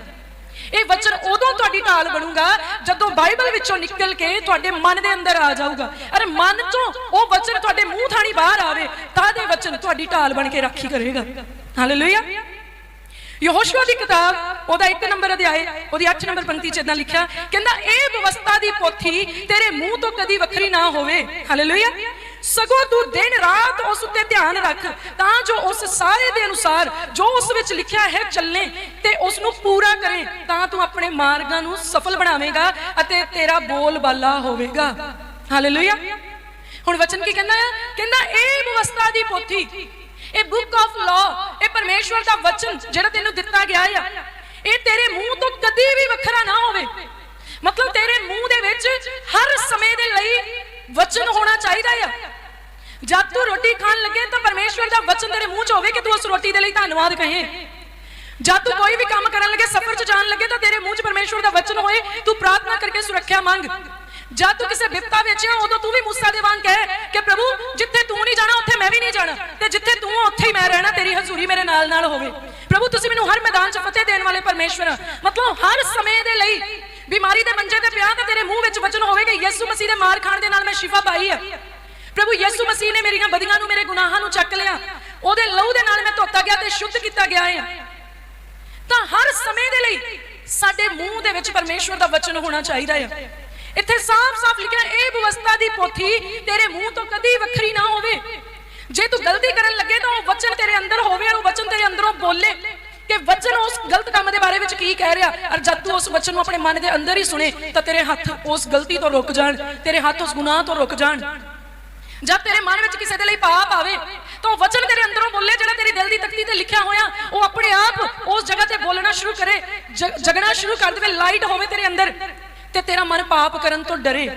ਇਹ ਵਚਨ ਉਦੋਂ ਤੁਹਾਡੀ ਢਾਲ ਬਣੂਗਾ ਜਦੋਂ ਬਾਈਬਲ ਵਿੱਚੋਂ ਨਿਕਲ ਕੇ ਤੁਹਾਡੇ ਮਨ ਦੇ ਅੰਦਰ ਆ ਜਾਊਗਾ। ਅਰੇ ਮਨ ਤੋਂ ਉਹ ਵਚਨ ਤੁਹਾਡੇ ਮੂੰਹ ਥਾਣੀ ਬਾਹਰ ਆਵੇ ਤਾਂ ਦੇ ਵਚਨ ਤੁਹਾਡੀ ਢਾਲ ਬਣ ਕੇ ਰਾਖੀ ਕਰੇਗਾ। ਹਾਲੇਲੂਇਆ ਯਹੋਸ਼ੂਆ ਦੀ ਕਿਤਾਬ, ਉਹਦਾ 1 ਨੰਬਰ ਅਧਿਆਏ, ਉਹਦੀ 8 ਨੰਬਰ ਪੰਕਤੀ ਚ ਇਦਾਂ ਲਿਖਿਆ, ਕਹਿੰਦਾ, ਇਹ ਵਿਵਸਥਾ ਦੀ ਪੋਥੀ ਤੇਰੇ ਮੂੰਹ ਤੋਂ ਕਦੀ ਵੱਖਰੀ ਨਾ ਹੋਵੇ। ਹਾਲੇਲੂਇਆ ਸਗੋਂ ਤੂੰ ਦਿਨ ਰਾਤ ਉਸ ਉੱਤੇ ਧਿਆਨ ਰੱਖ, ਤਾਂ ਜੋ ਉਸ ਸਾਰੇ ਦੇ ਅਨੁਸਾਰ ਜੋ ਉਸ ਵਿੱਚ ਲਿਖਿਆ ਹੈ ਚੱਲੇ ਤੇ ਉਸ ਨੂੰ ਪੂਰਾ ਕਰੇ, ਤਾਂ ਤੂੰ ਆਪਣੇ ਮਾਰਗਾਂ ਨੂੰ ਸਫਲ ਬਣਾਵੇਂਗਾ ਅਤੇ ਤੇਰਾ ਬੋਲ ਬਾਲਾ ਹੋਵੇਗਾ। ਹਾਲੇਲੂਇਆ ਹੁਣ ਵਚਨ ਕੀ ਕਹਿੰਦਾ ਆ? ਕਹਿੰਦਾ ਇਹ ਵਿਵਸਥਾ ਦੀ ਪੋਥੀ ਇਹ ਬੁੱਕ ਆਫ ਲਾਅ ਇਹ ਪਰਮੇਸ਼ਵਰ ਦਾ ਵਚਨ ਜਿਹੜਾ ਤੈਨੂੰ ਦਿੱਤਾ ਗਿਆ ਆ, ਇਹ ਤੇਰੇ ਮੂੰਹ ਤੋਂ ਕਦੀ ਵੀ ਵੱਖਰਾ ਨਾ ਹੋਵੇ। ਮਤਲਬ ਤੇਰੇ ਮੂੰਹ ਦੇ ਵਿੱਚ ਹਰ ਸਮੇਂ ਦੇ ਲਈ ਵਚਨ ਹੋਣਾ ਚਾਹੀਦਾ ਆ ਜਦ ਤੂੰ ਰੋਟੀ ਖਾਣ ਲੱਗੇ ਤਾਂ ਪਰਮੇਸ਼ਵਰ ਦਾ ਵਚਨ ਤੇਰੇ ਮੂੰਹ 'ਚ ਹੋਵੇ ਕਿ ਤੂੰ ਉਸ ਰੋਟੀ ਦੇ ਲਈ ਧੰਨਵਾਦ ਕਹੇ ਜਦ ਤੂੰ ਕੋਈ ਵੀ ਕੰਮ ਕਰਨ ਲੱਗੇ ਸਫ਼ਰ 'ਚ ਜਾਣ ਲੱਗੇ ਤਾਂ ਤੇਰੇ ਮੂੰਹ 'ਚ ਪਰਮੇਸ਼ਵਰ ਦਾ ਵਚਨ ਹੋਏ ਤੂੰ ਪ੍ਰਾਰਥਨਾ ਕਰਕੇ ਸੁਰੱਖਿਆ ਮੰਗ ਜਦ ਤੂੰ ਕਿਸੇ ਵਿਪਤਾ ਵਿੱਚ ਆ ਉਦੋਂ ਤੂੰ ਵੀ ਮੂਸਾ ਦੇ ਵਾਂਗ ਕਹਿ ਕਿ ਪ੍ਰਭੂ ਜਿੱਥੇ ਤੂੰ ਨਹੀਂ ਜਾਣਾ ਉੱਥੇ ਮੈਂ ਵੀ ਨਹੀਂ ਜਾਣਾ ਤੇ ਜਿੱਥੇ ਤੂੰ ਉੱਥੇ ਹੀ ਮੈਂ ਰਹਿਣਾ ਤੇਰੀ ਹਜ਼ੂਰੀ ਮੇਰੇ ਨਾਲ ਨਾਲ ਹੋਵੇ ਪ੍ਰਭੂ ਤੁਸੀਂ ਮੈਨੂੰ ਹਰ ਮੈਦਾਨ 'ਚ ਫਤਿਹ ਦੇਣ ਵਾਲੇ ਪਰਮੇਸ਼ਵਰ ਮਤਲਬ ਹਰ ਸਮੇਂ ਦੇ ਲਈ ਬਿਮਾਰੀ ਦੇ ਮੰਜੇ ਤੇ ਪਿਆ ਤੇ ਤੇਰੇ ਮੂੰਹ ਵਿੱਚ ਵਚਨ ਹੋਵੇ ਯਿਸੂ ਮਸੀਹ ਦੇ ਮਾਰ ਖਾਣ ਦੇ ਨਾਲ ਮੈਂ ਸ਼ਿਫਾ ਪਾਈ ਆ। ਪ੍ਰਭੂ ਯਿਸੂ ਮਸੀਹ ਨੇ ਮੇਰੀਆਂ ਬਦੀਆਂ ਨੂੰ ਮੇਰੇ ਗੁਨਾਹਾਂ ਨੂੰ ਚੱਕ ਲਿਆ। ਉਹਦੇ ਲਹੂ ਦੇ ਨਾਲ ਮੈਂ ਧੋਤਾ ਗਿਆ ਤੇ ਸ਼ੁੱਧ ਕੀਤਾ ਗਿਆ ਆ। ਤਾਂ ਹਰ ਸਮੇਂ ਦੇ ਲਈ ਸਾਡੇ ਮੂੰਹ ਦੇ ਵਿੱਚ ਪਰਮੇਸ਼ਵਰ ਦਾ ਵਚਨ ਹੋਣਾ ਚਾਹੀਦਾ ਹੈ ਇੱਥੇ ਸਾਫ਼-ਸਾਫ਼ ਲਿਖਿਆ, ਇਹ ਵਿਵਸਥਾ ਦੀ ਪੋਥੀ ਤੇਰੇ ਮੂੰਹ ਤੋਂ ਕਦੀ ਵੱਖਰੀ ਨਾ ਹੋਵੇ। ਜੇ ਤੂੰ ਗਲਤੀ ਕਰਨ ਲੱਗੇ ਤਾਂ ਉਹ ਵਚਨ ਤੇਰੇ ਅੰਦਰ ਹੋਵੇ ਉਹ ਵਚਨ ਤੇਰੇ ਅੰਦਰੋਂ ਬੋਲੇ। ਕਿ ਵਚਨ ਉਸ ਗਲਤ ਕੰਮ ਦੇ ਬਾਰੇ ਵਿੱਚ ਕੀ ਕਹਿ ਰਿਹਾ? ਔਰ ਜਦ ਤੂੰ ਉਸ ਵਚਨ ਨੂੰ ਆਪਣੇ ਮਨ ਦੇ ਅੰਦਰ ਹੀ ਸੁਣੇ, ਤਾਂ ਤੇਰੇ ਹੱਥ ਉਸ ਗਲਤੀ ਤੋਂ ਰੁਕ ਜਾਣ, ਤੇਰੇ ਹੱਥ ਉਸ ਗੁਨਾਹ ਤੋਂ ਰੁਕ ਜਾਣ। ਜਦ ਤੇਰੇ ਮਨ ਵਿੱਚ ਕਿਸੇ ਦੇ ਲਈ ਪਾਪ ਆਵੇ, ਤਾਂ ਵਚਨ ਤੇਰੇ ਅੰਦਰੋਂ ਬੋਲੇ, ਜਿਹੜਾ ਤੇਰੀ ਦਿਲ ਦੀ ਤਖਤੀ ਤੇ ਲਿਖਿਆ ਹੋਇਆ, ਉਹ ਆਪਣੇ ਆਪ ਉਸ ਜਗ੍ਹਾ ਤੇ ਬੋਲਣਾ ਸ਼ੁਰੂ ਕਰੇ ਜਗਣਾ ਸ਼ੁਰੂ ਕਰ ਦੇਵੇ, ਲਾਈਟ ਹੋਵੇ ਤੇਰੇ ਅੰਦਰ, ਤੇ ਤੇਰਾ ਮਨ ਪਾਪ ਕਰਨ ਤੋਂ ਡਰੇ।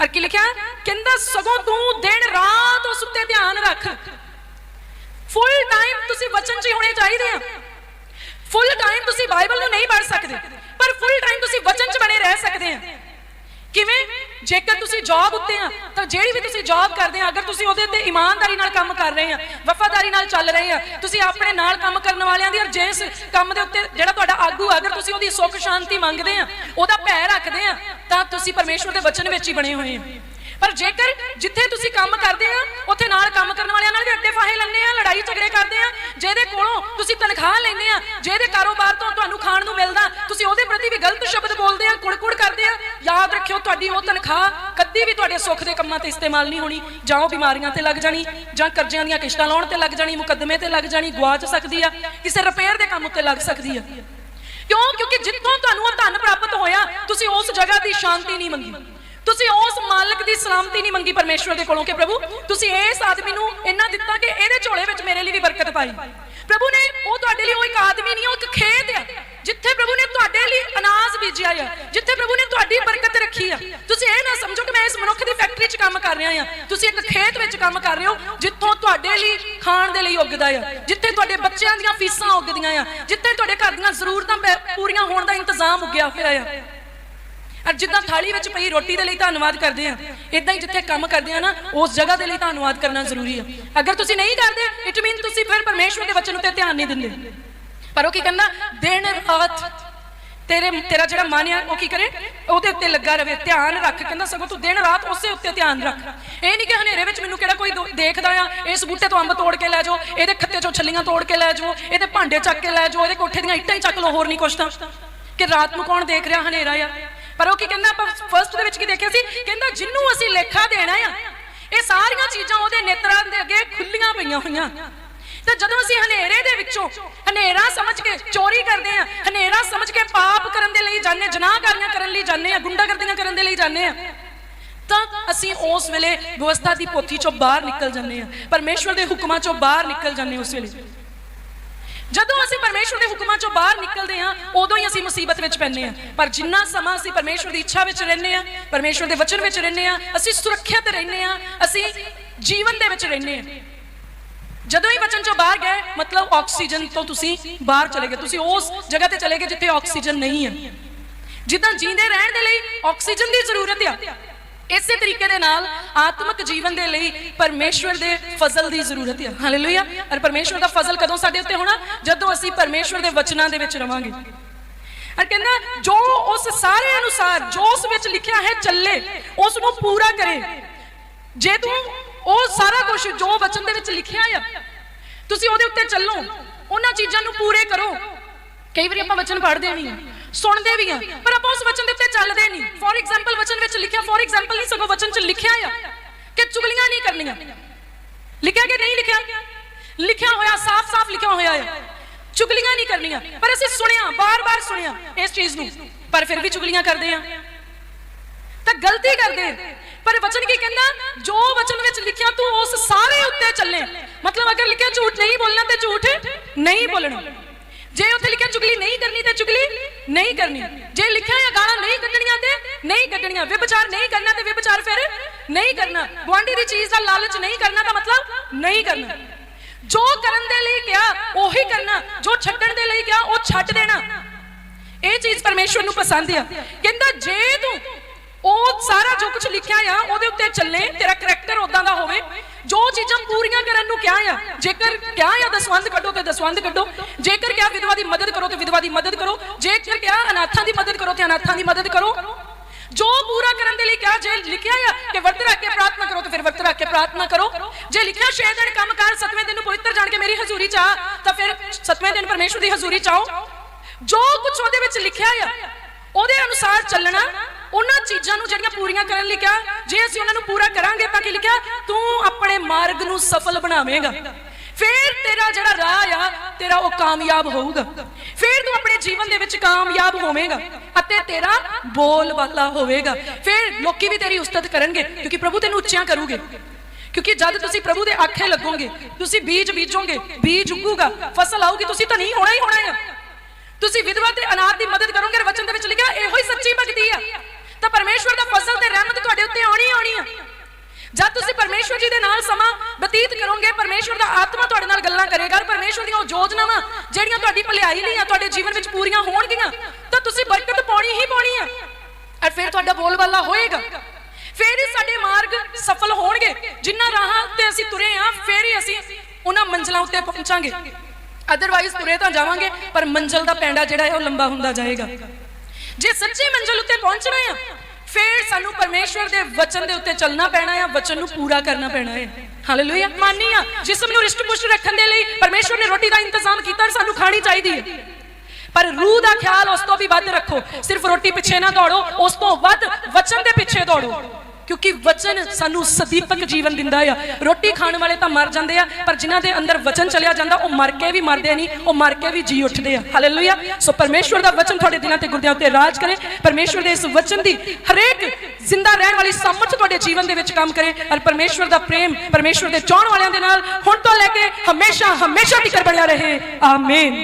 ਔਰ ਕੀ ਲਿਖਿਆ? ਕਹਿੰਦਾ, ਸਗੋਂ ਤੂੰ ਦਿਨ ਰਾਤ ਉਸ ਉੱਤੇ ਧਿਆਨ ਰੱਖ। ਤੁਸੀਂ ਵਚਨ 'ਚ ਹੀ ਹੋਣੇ ਚਾਹੀਦੇ ਆ। ਫੁੱਲ ਟਾਈਮ ਤੁਸੀਂ ਬਾਈਬਲ ਨੂੰ ਨਹੀਂ ਪੜ੍ਹ ਸਕਦੇ, ਪਰ ਫੁੱਲ ਟਾਈਮ ਤੁਸੀਂ ਵਚਨ 'ਚ ਬਣੇ ਰਹਿ ਸਕਦੇ ਆ। ਕਿਵੇਂ? ਜੇਕਰ ਤੁਸੀਂ ਜੌਬ ਉੱਤੇ ਆ, ਤਾਂ ਜਿਹੜੀ ਵੀ ਤੁਸੀਂ ਜੌਬ ਕਰਦੇ ਆ, ਅਗਰ ਤੁਸੀਂ ਉਹਦੇ ਤੇ ਇਮਾਨਦਾਰੀ ਨਾਲ ਕੰਮ ਕਰ ਰਹੇ ਆ, ਵਫਾਦਾਰੀ ਨਾਲ ਚੱਲ ਰਹੇ ਆ, ਤੁਸੀਂ ਆਪਣੇ ਨਾਲ ਕੰਮ ਕਰਨ ਵਾਲਿਆਂ ਦੀ ਔਰ ਜਿਸ ਕੰਮ ਦੇ ਉੱਤੇ ਜਿਹੜਾ ਤੁਹਾਡਾ ਆਗੂ ਅਗਰ ਤੁਸੀਂ ਉਹਦੀ ਸੁੱਖ ਸ਼ਾਂਤੀ ਮੰਗਦੇ ਆ, ਉਹਦਾ ਭੈ ਰੱਖਦੇ ਆ, ਤਾਂ ਤੁਸੀਂ ਪਰਮੇਸ਼ਵਰ ਦੇ ਵਚਨ ਵਿੱਚ ਹੀ ਬਣੇ ਹੋਏ ਆ। ਪਰ ਜੇਕਰ ਜਿੱਥੇ ਤੁਸੀਂ ਕੰਮ ਕਰਦੇ ਆ, ਉੱਥੇ ਨਾਲ ਕੰਮ ਕਰਨ ਵਾਲਿਆਂ ਨਾਲ ਵੀ ਅੱਡੇ ਫਾਹੇ ਲੰਨੇ ਆ, ਲੜਾਈ ਝਗੜੇ ਕਰਦੇ ਆ, ਜਿਹਦੇ ਕੋਲੋਂ ਤੁਸੀਂ ਤਨਖਾਹ ਲੈਂਦੇ ਆ, ਜਿਹਦੇ ਕਾਰੋਬਾਰ ਤੋਂ ਤੁਹਾਨੂੰ ਖਾਣ ਨੂੰ ਮਿਲਦਾ, ਤੁਸੀਂ ਉਹਦੇ ਪ੍ਰਤੀ ਵੀ ਗਲਤ ਸ਼ਬਦ ਬੋਲਦੇ ਆ, ਕੁੜਕੁੜ ਕਰਦੇ ਆ, ਯਾਦ ਰੱਖਿਓ ਤੁਹਾਡੀ ਉਹ ਤਨਖਾਹ ਕਦੀ ਵੀ ਤੁਹਾਡੇ ਸੁੱਖ ਦੇ ਕੰਮਾਂ ਤੇ ਇਸਤੇਮਾਲ ਨਹੀਂ ਹੋਣੀ, ਜਾਂ ਉਹ ਬਿਮਾਰੀਆਂ ਤੇ ਲੱਗ ਜਾਣੀ, ਜਾਂ ਕਰਜ਼ਿਆਂ ਦੀਆਂ ਕਿਸ਼ਤਾਂ ਲਾਉਣ ਤੇ ਲੱਗ ਜਾਣੀ, ਮੁਕੱਦਮੇ ਤੇ ਲੱਗ ਜਾਣੀ ਗਵਾਚ ਸਕਦੀ ਆ, ਕਿਸੇ ਰਿਪੇਅਰ ਦੇ ਕੰਮ ਉੱਤੇ ਲੱਗ ਸਕਦੀ ਆ। ਕਿਉਂ? ਕਿਉਂਕਿ ਜਿੱਥੋਂ ਤੁਹਾਨੂੰ ਉਹ ਧਨ ਪ੍ਰਾਪਤ ਹੋਇਆ, ਤੁਸੀਂ ਉਸ ਜਗ੍ਹਾ ਦੀ ਸ਼ਾਂਤੀ ਨਹੀਂ ਮੰਗੀ। ਤੁਸੀਂ ਉਸ ਮਾਲਕ ਦੀ ਸਲਾਮਤੀ ਨਹੀਂ ਮੰਗੀ ਪਰਮੇਸ਼ਵਰ ਦੇ ਕੋਲੋਂ ਕਿ ਪ੍ਰਭੂ, ਤੁਸੀਂ ਇਸ ਆਦਮੀ ਨੂੰ ਇੰਨਾ ਦਿੱਤਾ ਕਿ ਇਹਦੇ ਝੋਲੇ ਵਿੱਚ ਮੇਰੇ ਲਈ ਵੀ ਬਰਕਤ ਪਾਈ। ਪ੍ਰਭੂ ਨੇ ਉਹ ਤੁਹਾਡੇ ਲਈ ਉਹ ਇੱਕ ਆਦਮੀ ਨਹੀਂ, ਉਹ ਇੱਕ ਖੇਤ ਆ, ਜਿੱਥੇ ਪ੍ਰਭੂ ਨੇ ਤੁਹਾਡੇ ਲਈ ਅਨਾਜ ਬੀਜਿਆ ਆ, ਜਿੱਥੇ ਪ੍ਰਭੂ ਨੇ ਤੁਹਾਡੀ ਬਰਕਤ ਰੱਖੀ ਆ। ਤੁਸੀਂ ਇਹ ਨਾ ਸਮਝੋ ਕਿ ਮੈਂ ਇਸ ਮਨੁੱਖ ਦੀ ਫੈਕਟਰੀ 'ਚ ਕੰਮ ਕਰ ਰਿਹਾ ਆ। ਤੁਸੀਂ ਇੱਕ ਖੇਤ ਵਿੱਚ ਕੰਮ ਕਰ ਰਹੇ ਹੋ, ਜਿੱਥੋਂ ਤੁਹਾਡੇ ਲਈ ਖਾਣ ਦੇ ਲਈ ਉੱਗਦਾ ਆ, ਜਿੱਥੇ ਤੁਹਾਡੇ ਬੱਚਿਆਂ ਦੀਆਂ ਫੀਸਾਂ ਉੱਗਦੀਆਂ ਆ, ਜਿੱਥੇ ਤੁਹਾਡੇ ਘਰ ਦੀਆਂ ਜ਼ਰੂਰਤਾਂ ਪੈ- ਪੂਰੀਆਂ ਹੋਣ ਦਾ ਇੰਤਜ਼ਾਮ ਉੱਗਿਆ ਹੋਇਆ ਆ। ਔਰ ਜਿੱਦਾਂ ਥਾਲੀ ਵਿੱਚ ਪਈ ਰੋਟੀ ਦੇ ਲਈ ਧੰਨਵਾਦ ਕਰਦੇ ਆ। ਇਦਾਂ ਹੀ ਜਿੱਥੇ ਕੰਮ ਕਰਦੇ ਆ ਨਾ, ਉਸ ਜਗ੍ਹਾ ਦੇ ਲਈ ਧੰਨਵਾਦ ਕਰਨਾ ਜ਼ਰੂਰੀ ਆ। ਅਗਰ ਤੁਸੀਂ ਨਹੀਂ ਕਰਦੇ ਇਟ ਮੀਨ ਤੁਸੀਂ ਫਿਰ ਪਰਮੇਸ਼ਵਰ ਦੇ ਵਚਨ ਉੱਤੇ ਧਿਆਨ ਨਹੀਂ ਦਿੰਦੇ। ਪਰ ਉਹ ਕੀ ਕਹਿੰਦਾ? ਦਿਨ, ਰਾਤ ਤੇਰੇ, ਤੇਰਾ ਜਿਹੜਾ ਮਨ ਆ, ਉਹ ਕੀ ਕਰੇ? ਉਹਦੇ ਉੱਤੇ ਲੱਗਾ ਰਵੇ। ਧਿਆਨ ਰੱਖ। ਕਹਿੰਦਾ ਸਗੋਂ ਤੂੰ ਦਿਨ, ਰਾਤ ਉਸੇ ਉੱਤੇ ਧਿਆਨ ਰੱਖ। ਇਹ ਨਹੀਂ ਕਿ ਹਨੇਰੇ ਵਿੱਚ ਮੈਨੂੰ ਕਿਹੜਾ ਕੋਈ ਦੇਖਦਾ ਆ, ਇਸ ਬੂਟੇ ਤੋਂ ਅੰਬ ਤੋੜ ਕੇ ਲੈ ਜਾਓ, ਇਹਦੇ ਖੱਤੇ ਚੋਂ ਛੱਲੀਆਂ ਤੋੜ ਕੇ ਲੈ ਜਾਓ, ਇਹਦੇ ਭਾਂਡੇ ਚੱਕ ਕੇ ਲੈ ਜਾਓ, ਇਹਦੇ ਕੋਠੇ ਦੀਆਂ ਇੱਟਾਂ ਹੀ ਚੱਕ ਲਓ, ਹੋਰ ਨਹੀਂ ਕੁਛ ਤਾਂ। ਕਿ ਰਾਤ ਨੂੰ ਕੌਣ ਦੇਖ ਰਿਹਾ ਹਨੇਰਾ ਆ? ਪਰ ਉਹ ਕੀ ਕਹਿੰਦਾ, ਆਪਾਂ ਫਰਸਟ ਦੇ ਵਿੱਚ ਕੀ ਦੇਖਿਆ ਸੀ? ਕਹਿੰਦਾ, ਜਿੰਨੂੰ ਅਸੀਂ ਲੇਖਾ ਦੇਣਾ ਆ, ਇਹ ਸਾਰੀਆਂ ਚੀਜ਼ਾਂ ਉਹਦੇ ਨੇਤਰਾਂ ਦੇ ਅੱਗੇ ਖੁੱਲੀਆਂ ਪਈਆਂ ਹੋਈਆਂ। ਤੇ ਜਦੋਂ ਅਸੀਂ ਹਨੇਰੇ ਦੇ ਵਿੱਚੋਂ ਹਨੇਰਾ ਸਮਝ ਕੇ ਚੋਰੀ ਕਰਦੇ ਆ, ਹਨੇਰਾ ਸਮਝ ਕੇ ਪਾਪ ਕਰਨ ਦੇ ਲਈ ਜਾਂਦੇ ਜਨਾਹਕਾਰੀਆਂ ਕਰਨ ਲਈ ਜਾਂਦੇ ਆ, ਗੁੰਡਾਗਰਦੀਆਂ ਕਰਨ ਦੇ ਲਈ ਜਾਂਦੇ ਆ, ਤਾਂ ਅਸੀਂ ਉਸ ਵੇਲੇ ਵਿਵਸਥਾ ਦੀ ਪੋਥੀ ਚੋਂ ਬਾਹਰ ਨਿਕਲ ਜਾਂਦੇ ਆ, ਪਰਮੇਸ਼ਵਰ ਦੇ ਹੁਕਮਾਂ ਚੋਂ ਬਾਹਰ ਨਿਕਲ ਜਾਂਦੇ ਉਸ ਵੇਲੇ। ਜਦੋਂ ਅਸੀਂ ਪਰਮੇਸ਼ਵਰ ਦੇ ਹੁਕਮਾਂ ਚੋਂ ਬਾਹਰ ਨਿਕਲਦੇ ਹਾਂ, ਉਦੋਂ ਹੀ ਅਸੀਂ ਮੁਸੀਬਤ ਵਿੱਚ ਪੈਂਦੇ ਹਾਂ। ਪਰ ਜਿੰਨਾ ਸਮਾਂ ਅਸੀਂ ਪਰਮੇਸ਼ਵਰ ਦੀ ਇੱਛਾ ਵਿੱਚ ਰਹਿੰਦੇ ਹਾਂ ਪਰਮੇਸ਼ਵਰ ਦੇ ਵਚਨ ਵਿੱਚ ਰਹਿੰਦੇ ਹਾਂ, ਅਸੀਂ ਸੁਰੱਖਿਅਤ ਰਹਿੰਦੇ ਹਾਂ, ਅਸੀਂ ਜੀਵਨ ਦੇ ਵਿੱਚ ਰਹਿੰਦੇ ਹਾਂ। ਜਦੋਂ ਹੀ ਵਚਨ ਚੋਂ ਬਾਹਰ ਗਏ, ਮਤਲਬ ਆਕਸੀਜਨ ਤੋਂ ਤੁਸੀਂ ਬਾਹਰ ਚਲੇ ਗਏ, ਤੁਸੀਂ ਉਸ ਜਗ੍ਹਾ ਤੇ ਚਲੇ ਗਏ ਜਿੱਥੇ ਆਕਸੀਜਨ ਨਹੀਂ ਹੈ। ਜਿੱਦਾਂ ਜੀਂਦੇ ਰਹਿਣ ਦੇ ਲਈ ਆਕਸੀਜਨ ਦੀ ਜ਼ਰੂਰਤ ਆ ਇਸੇ ਤਰੀਕੇ ਦੇ ਨਾਲ ਆਤਮਿਕ ਜੀਵਨ ਦੇ ਲਈ ਪਰਮੇਸ਼ਵਰ ਦੇ ਫਜ਼ਲ ਦੀ ਜ਼ਰੂਰਤ ਹੈ ਹਾਲੇਲੂਇਆ ਔਰ ਪਰਮੇਸ਼ਵਰ ਦਾ ਫਜ਼ਲ ਕਦੋਂ ਸਾਡੇ ਉੱਤੇ ਹੋਣਾ? ਜਦੋਂ ਅਸੀਂ ਪਰਮੇਸ਼ਵਰ ਦੇ ਵਚਨਾਂ ਦੇ ਵਿੱਚ ਰਵਾਂਗੇ। ਔਰ ਕਹਿੰਦਾ, ਜੋ ਉਸ ਸਾਰੇ ਅਨੁਸਾਰ, ਜੋ ਉਸ ਵਿੱਚ ਲਿਖਿਆ ਹੈ, ਚੱਲੇ, ਉਸ ਨੂੰ ਪੂਰਾ ਕਰੇ। ਜੇ ਤੂੰ ਉਹ ਸਾਰਾ ਕੁਝ ਜੋ ਵਚਨ ਦੇ ਵਿੱਚ ਲਿਖਿਆ ਆ, ਤੁਸੀਂ ਉਹਦੇ ਉੱਤੇ ਚੱਲੋ। ਉਹਨਾਂ ਚੀਜ਼ਾਂ ਨੂੰ ਪੂਰੇ ਕਰੋ। ਕਈ ਵਾਰੀ ਆਪਾਂ ਵਚਨ ਪੜ੍ਹਦੇ ਨਹੀਂ ਆ। ਸੁਣਦੇ ਵੀ ਆ, ਪਰ ਆਪਾਂ ਉਸ ਵਚਨ ਦੇ ਉੱਤੇ ਚੱਲਦੇ ਨਹੀਂ। ਫੋਰ ਐਗਜ਼ਾਮਪਲ ਵਚਨ ਵਿੱਚ ਲਿਖਿਆ ਫੋਰ ਐਗਜ਼ਾਮਪਲ ਨਹੀਂ, ਸਗੋਂ ਵਚਨ 'ਚ ਲਿਖਿਆ ਆ ਕਿ ਚੁਗਲੀਆਂ ਨਹੀਂ ਕਰਨੀਆਂ। ਲਿਖਿਆ ਕਿ ਨਹੀਂ ਲਿਖਿਆ? ਲਿਖਿਆ ਹੋਇਆ, ਸਾਫ਼-ਸਾਫ਼ ਲਿਖਿਆ ਹੋਇਆ ਹੈ ਚੁਗਲੀਆਂ ਨਹੀਂ ਕਰਨੀਆਂ। ਪਰ ਅਸੀਂ ਸੁਣਿਆ, ਬਾਰ-ਬਾਰ ਸੁਣਿਆ ਇਸ ਚੀਜ਼ ਨੂੰ। ਪਰ ਫਿਰ ਵੀ ਚੁਗਲੀਆਂ ਕਰਦੇ ਆ। ਤਾਂ ਗਲਤੀ ਕਰਦੇ ਪਰ ਵਚਨ ਕੀ ਕਹਿੰਦਾ? ਜੋ ਵਚਨ ਵਿੱਚ ਲਿਖਿਆ, ਤੂੰ ਉਸ ਸਾਰੇ ਉੱਤੇ ਚੱਲੇ। ਮਤਲਬ ਅਗਰ ਲਿਖਿਆ ਝੂਠ ਨਹੀਂ ਬੋਲਣਾ, ਤੇ ਝੂਠ ਨਹੀਂ ਬੋਲਣਾ। ਜੇ ਉੱਥੇ ਲਿਖਿਆ ਚੁਗਲੀ ਨਹੀਂ ਕਰਨੀ ਤੇ ਚੁਗਲੀ ਨਹੀਂ ਕਰਨੀ। ਜੇ ਲਿਖਿਆ ਹੈ ਗਾਲਾਂ ਨਹੀਂ ਕੱਢਣੀਆਂ ਤੇ ਨਹੀਂ ਕੱਢਣੀਆਂ। ਵਿਭਚਾਰ ਨਹੀਂ ਕਰਨਾ ਤੇ ਵਿਭਚਾਰ ਫਿਰ ਨਹੀਂ ਕਰਨਾ। ਗੁਆਂਢੀ ਦੀ ਚੀਜ਼ ਦਾ ਲਾਲਚ ਨਹੀਂ ਕਰਨਾ ਦਾ ਮਤਲਬ ਨਹੀਂ ਕਰਨਾ। ਜੋ ਕਰਨ ਦੇ ਲਈ ਕਿਹਾ, ਉਹੀ ਕਰਨਾ। ਜੋ ਛੱਡਣ ਦੇ ਲਈ ਕਿਹਾ, ਉਹ ਛੱਡ ਦੇਣਾ। ਇਹ ਚੀਜ਼ ਪਰਮੇਸ਼ਵਰ ਨੂੰ ਪਸੰਦ ਆ। ਕਹਿੰਦਾ, ਜੇ ਤੂੰ ਉਹ ਸਾਰਾ ਜੋ ਕੁਝ ਲਿਖਿਆ ਆ, ਉਹਦੇ ਉੱਤੇ ਚੱਲੇ ਤੇਰਾ ਕਰੈਕਟਰ ਉਦਾਂ ਦਾ ਹੋਵੇ। ਜੋ ਚੀਜ਼ਾਂ ਪੂਰੀਆਂ ਕਰਨ ਨੂੰ ਕਿਹਾ ਆ, ਜੇਕਰ ਕਿਹਾ ਆ ਦਸਵੰਦ ਕੱਢੋ ਤੇ ਦਸਵੰਦ ਕੱਢੋ। ਜੇਕਰ ਕਿਹਾ ਵਿਧਵਾ ਦੀ ਮਦਦ ਕਰੋ ਤੇ ਵਿਧਵਾ ਦੀ ਮਦਦ ਕਰੋ। ਜੇਕਰ ਕਿਹਾ ਅਨਾਥਾਂ ਦੀ ਮਦਦ ਕਰੋ ਤੇ ਅਨਾਥਾਂ ਦੀ ਮਦਦ ਕਰੋ। ਜੋ ਪੂਰਾ ਕਰਨ ਦੇ ਲਈ ਕਿਹਾ, ਜੇ ਲਿਖਿਆ ਆ ਕਿ ਵਰਤ ਰੱਖ ਕੇ ਪ੍ਰਾਰਥਨਾ ਕਰੋ ਤੇ ਫਿਰ ਵਰਤ ਰੱਖ ਕੇ ਪ੍ਰਾਰਥਨਾ ਕਰੋ। ਜੇ ਲਿਖਿਆ ਛੇ ਦਿਨ ਕੰਮ ਕਰ ਸਤਵੇਂ ਦਿਨ ਨੂੰ ਪਵਿੱਤਰ ਜਾਣ ਕੇ ਮੇਰੀ ਹਜ਼ੂਰੀ ਚ ਆ, ਤਾਂ ਫਿਰ ਸਤਵੇਂ ਦਿਨ ਪਰਮੇਸ਼ਵਰ ਦੀ ਹਜ਼ੂਰੀ ਚ ਆਓ। ਜੋ ਕੁਝ ਉਹਦੇ ਵਿੱਚ ਲਿਖਿਆ ਆ, ਉਹਦੇ ਅਨੁਸਾਰ ਚੱਲਣਾ। ਉਹਨਾਂ ਚੀਜ਼ਾਂ ਨੂੰ ਜਿਹੜੀਆਂ ਪੂਰੀਆਂ ਕਰਨ ਲਈ ਕਿਹਾ, ਜੇ ਅਸੀਂ ਉਹਨਾਂ ਨੂੰ ਪੂਰਾ ਕਰਾਂਗੇ ਤਾਂ ਕੀ ਲਿਖਿਆ? ਤੂੰ ਆਪਣੇ ਮਾਰਗ ਨੂੰ ਸਫਲ ਬਣਾਵੇਂਗਾ। ਫਿਰ ਤੇਰਾ ਜਿਹੜਾ ਰਾਹ ਆ, ਤੇਰਾ ਉਹ ਕਾਮਯਾਬ ਹੋਊਗਾ। ਫਿਰ ਤੂੰ ਆਪਣੇ ਜੀਵਨ ਦੇ ਵਿੱਚ ਕਾਮਯਾਬ ਹੋਵੇਂਗਾ ਅਤੇ ਤੇਰਾ ਬੋਲ ਬਾਲਾ ਹੋਵੇਗਾ। ਫਿਰ ਲੋਕੀ ਵੀ ਤੇਰੀ ਉਸਤਤ ਕਰਨਗੇ, ਕਿਉਂਕਿ ਪ੍ਰਭੂ ਤੈਨੂੰ ਉੱਚਿਆਂ ਕਰੂਗੇ। ਕਿਉਂਕਿ ਜਦ ਤੁਸੀਂ ਪ੍ਰਭੂ ਦੇ ਆਖੇ ਲੱਗੋਗੇ, ਤੁਸੀਂ ਬੀਜ ਬੀਜੋਗੇ, ਬੀਜ ਉੱਗੂਗਾ, ਫਸਲ ਆਊਗੀ, ਤੁਸੀਂ ਤਾਂ ਨਹੀਂ ਹੋਣਾ ਹੀ ਹੋਣਾ ਹੈ ਤੁਸੀਂ ਵਿਧਵਾ ਤੇ ਅਨਾਥ ਦੀ ਮਦਦ ਕਰੋਗੇ ਵਚਨ ਦੇ ਵਿੱਚ ਲਿਖਿਆ ਇਹੋ ਹੀ ਸੱਚੀ ਭਗਤੀ ਆ ਤਾਂ ਪਰਮੇਸ਼ਵਰ ਦਾ ਫਜ਼ਲ ਤੇ ਰਹਿਮਤ ਤੁਹਾਡੇ ਉੱਤੇ ਆਉਣੀ ਹੀ ਆਉਣੀ ਆ ਜਦ ਤੁਸੀਂ ਪਰਮੇਸ਼ਵਰ ਜੀ ਦੇ ਨਾਲ ਸਮਾਂ ਬਤੀਤ ਕਰੋਗੇ ਪਰਮੇਸ਼ਵਰ ਦਾ ਆਤਮਾ ਤੁਹਾਡੇ ਨਾਲ ਗੱਲਾਂ ਕਰੇਗਾ ਪਰਮੇਸ਼ਵਰ ਦੀਆਂ ਉਹ ਯੋਜਨਾਵਾਂ ਜਿਹੜੀਆਂ ਤੁਹਾਡੀ ਭਲਾਈ ਲਈ ਆ, ਤੁਹਾਡੇ ਜੀਵਨ ਵਿੱਚ ਪੂਰੀਆਂ ਹੋਣਗੀਆਂ, ਤਾਂ ਤੁਸੀਂ ਬਰਕਤ ਪਾਉਣੀ ਹੀ ਪਾਉਣੀ ਆ। ਔਰ ਫਿਰ ਤੁਹਾਡਾ ਬੋਲਬਾਲਾ ਹੋਏਗਾ। ਫਿਰ ਹੀ ਸਾਡੇ ਮਾਰਗ ਸਫਲ ਹੋਣਗੇ। ਜਿੰਨਾ ਰਾਹਾਂ ਉੱਤੇ ਅਸੀਂ ਤੁਰੇ ਆ, ਫੇਰ ਹੀ ਅਸੀਂ ਉਹਨਾਂ ਮੰਜ਼ਲਾਂ ਉੱਤੇ ਪਹੁੰਚਾਂਗੇ। ਅਦਰਵਾਈਜ਼ ਤੁਰੇ ਤਾਂ ਜਾਵਾਂਗੇ, ਪਰ ਮੰਜ਼ਲ ਦਾ ਪੈਂਡਾ ਜਿਹੜਾ ਹੈ ਉਹ ਲੰਬਾ ਹੁੰਦਾ ਜਾਏਗਾ। ਜੇ ਸੱਚੀ ਮੰਜ਼ਲ ਉੱਤੇ ਪਹੁੰਚਣਾ ਆ ਫਿਰ ਸਾਨੂੰ ਪਰਮੇਸ਼ਵਰ ਦੇ ਵਚਨ ਦੇ ਉੱਤੇ ਚੱਲਣਾ ਪੈਣਾ ਆ ਵਚਨ ਨੂੰ ਪੂਰਾ ਕਰਨਾ ਪੈਣਾ ਹੈ। ਹਾਲੇਲੂਇਆ ਮਾਨੀ ਆ ਜਿਸਮ ਨੂੰ ਰਿਸ਼ਟ ਪੁਸ਼ਟ ਰੱਖਣ ਦੇ ਲਈ ਪਰਮੇਸ਼ਵਰ ਨੇ ਰੋਟੀ ਦਾ ਇੰਤਜ਼ਾਮ ਕੀਤਾ ਔਰ ਸਾਨੂੰ ਖਾਣੀ ਚਾਹੀਦੀ ਹੈ। ਪਰ ਰੂਹ ਦਾ ਖਿਆਲ ਉਸ ਤੋਂ ਵੀ ਵੱਧ ਰੱਖੋ। ਸਿਰਫ ਰੋਟੀ ਪਿੱਛੇ ਨਾ ਦੌੜੋ, ਉਸ ਤੋਂ ਵੱਧ ਵਚਨ ਦੇ ਪਿੱਛੇ ਦੌੜੋ। ਕਿਉਂਕਿ ਵਚਨ ਸਾਨੂੰ ਸਦੀਪਕ ਜੀਵਨ ਦਿੰਦਾ ਆ। ਰੋਟੀ ਖਾਣ ਵਾਲੇ ਤਾਂ ਮਰ ਜਾਂਦੇ ਆ, ਪਰ ਜਿਨ੍ਹਾਂ ਦੇ ਅੰਦਰ ਵਚਨ ਚਲਿਆ ਜਾਂਦਾ, ਉਹ ਮਰ ਕੇ ਵੀ ਮਰਦੇ ਨਹੀਂ, ਉਹ ਮਰ ਕੇ ਵੀ ਜੀ ਉੱਠਦੇ ਆ। ਹਾਲੇਲੂਇਆ ਸੋ ਪਰਮੇਸ਼ਵਰ ਦਾ ਵਚਨ ਤੁਹਾਡੇ ਦਿਲਾਂ ਤੇ ਗੁਰਦਿਆਂ ਉੱਤੇ ਰਾਜ ਕਰੇ। ਪਰਮੇਸ਼ਵਰ ਦੇ ਇਸ ਵਚਨ ਦੀ ਹਰੇਕ ਜ਼ਿੰਦਾ ਰਹਿਣ ਵਾਲੀ ਸਮਝ ਤੁਹਾਡੇ ਜੀਵਨ ਦੇ ਵਿੱਚ ਕੰਮ ਕਰੇ। ਔਰ ਪਰਮੇਸ਼ਵਰ ਦਾ ਪ੍ਰੇਮ ਪਰਮੇਸ਼ਵਰ ਦੇ ਚਾਹਣ ਵਾਲਿਆਂ ਦੇ ਨਾਲ ਹੁਣ ਤੋਂ ਲੈ ਕੇ ਹਮੇਸ਼ਾ ਹਮੇਸ਼ਾ ਤੱਕ ਬਣਿਆ ਰਹੇ। ਆਮੀਨ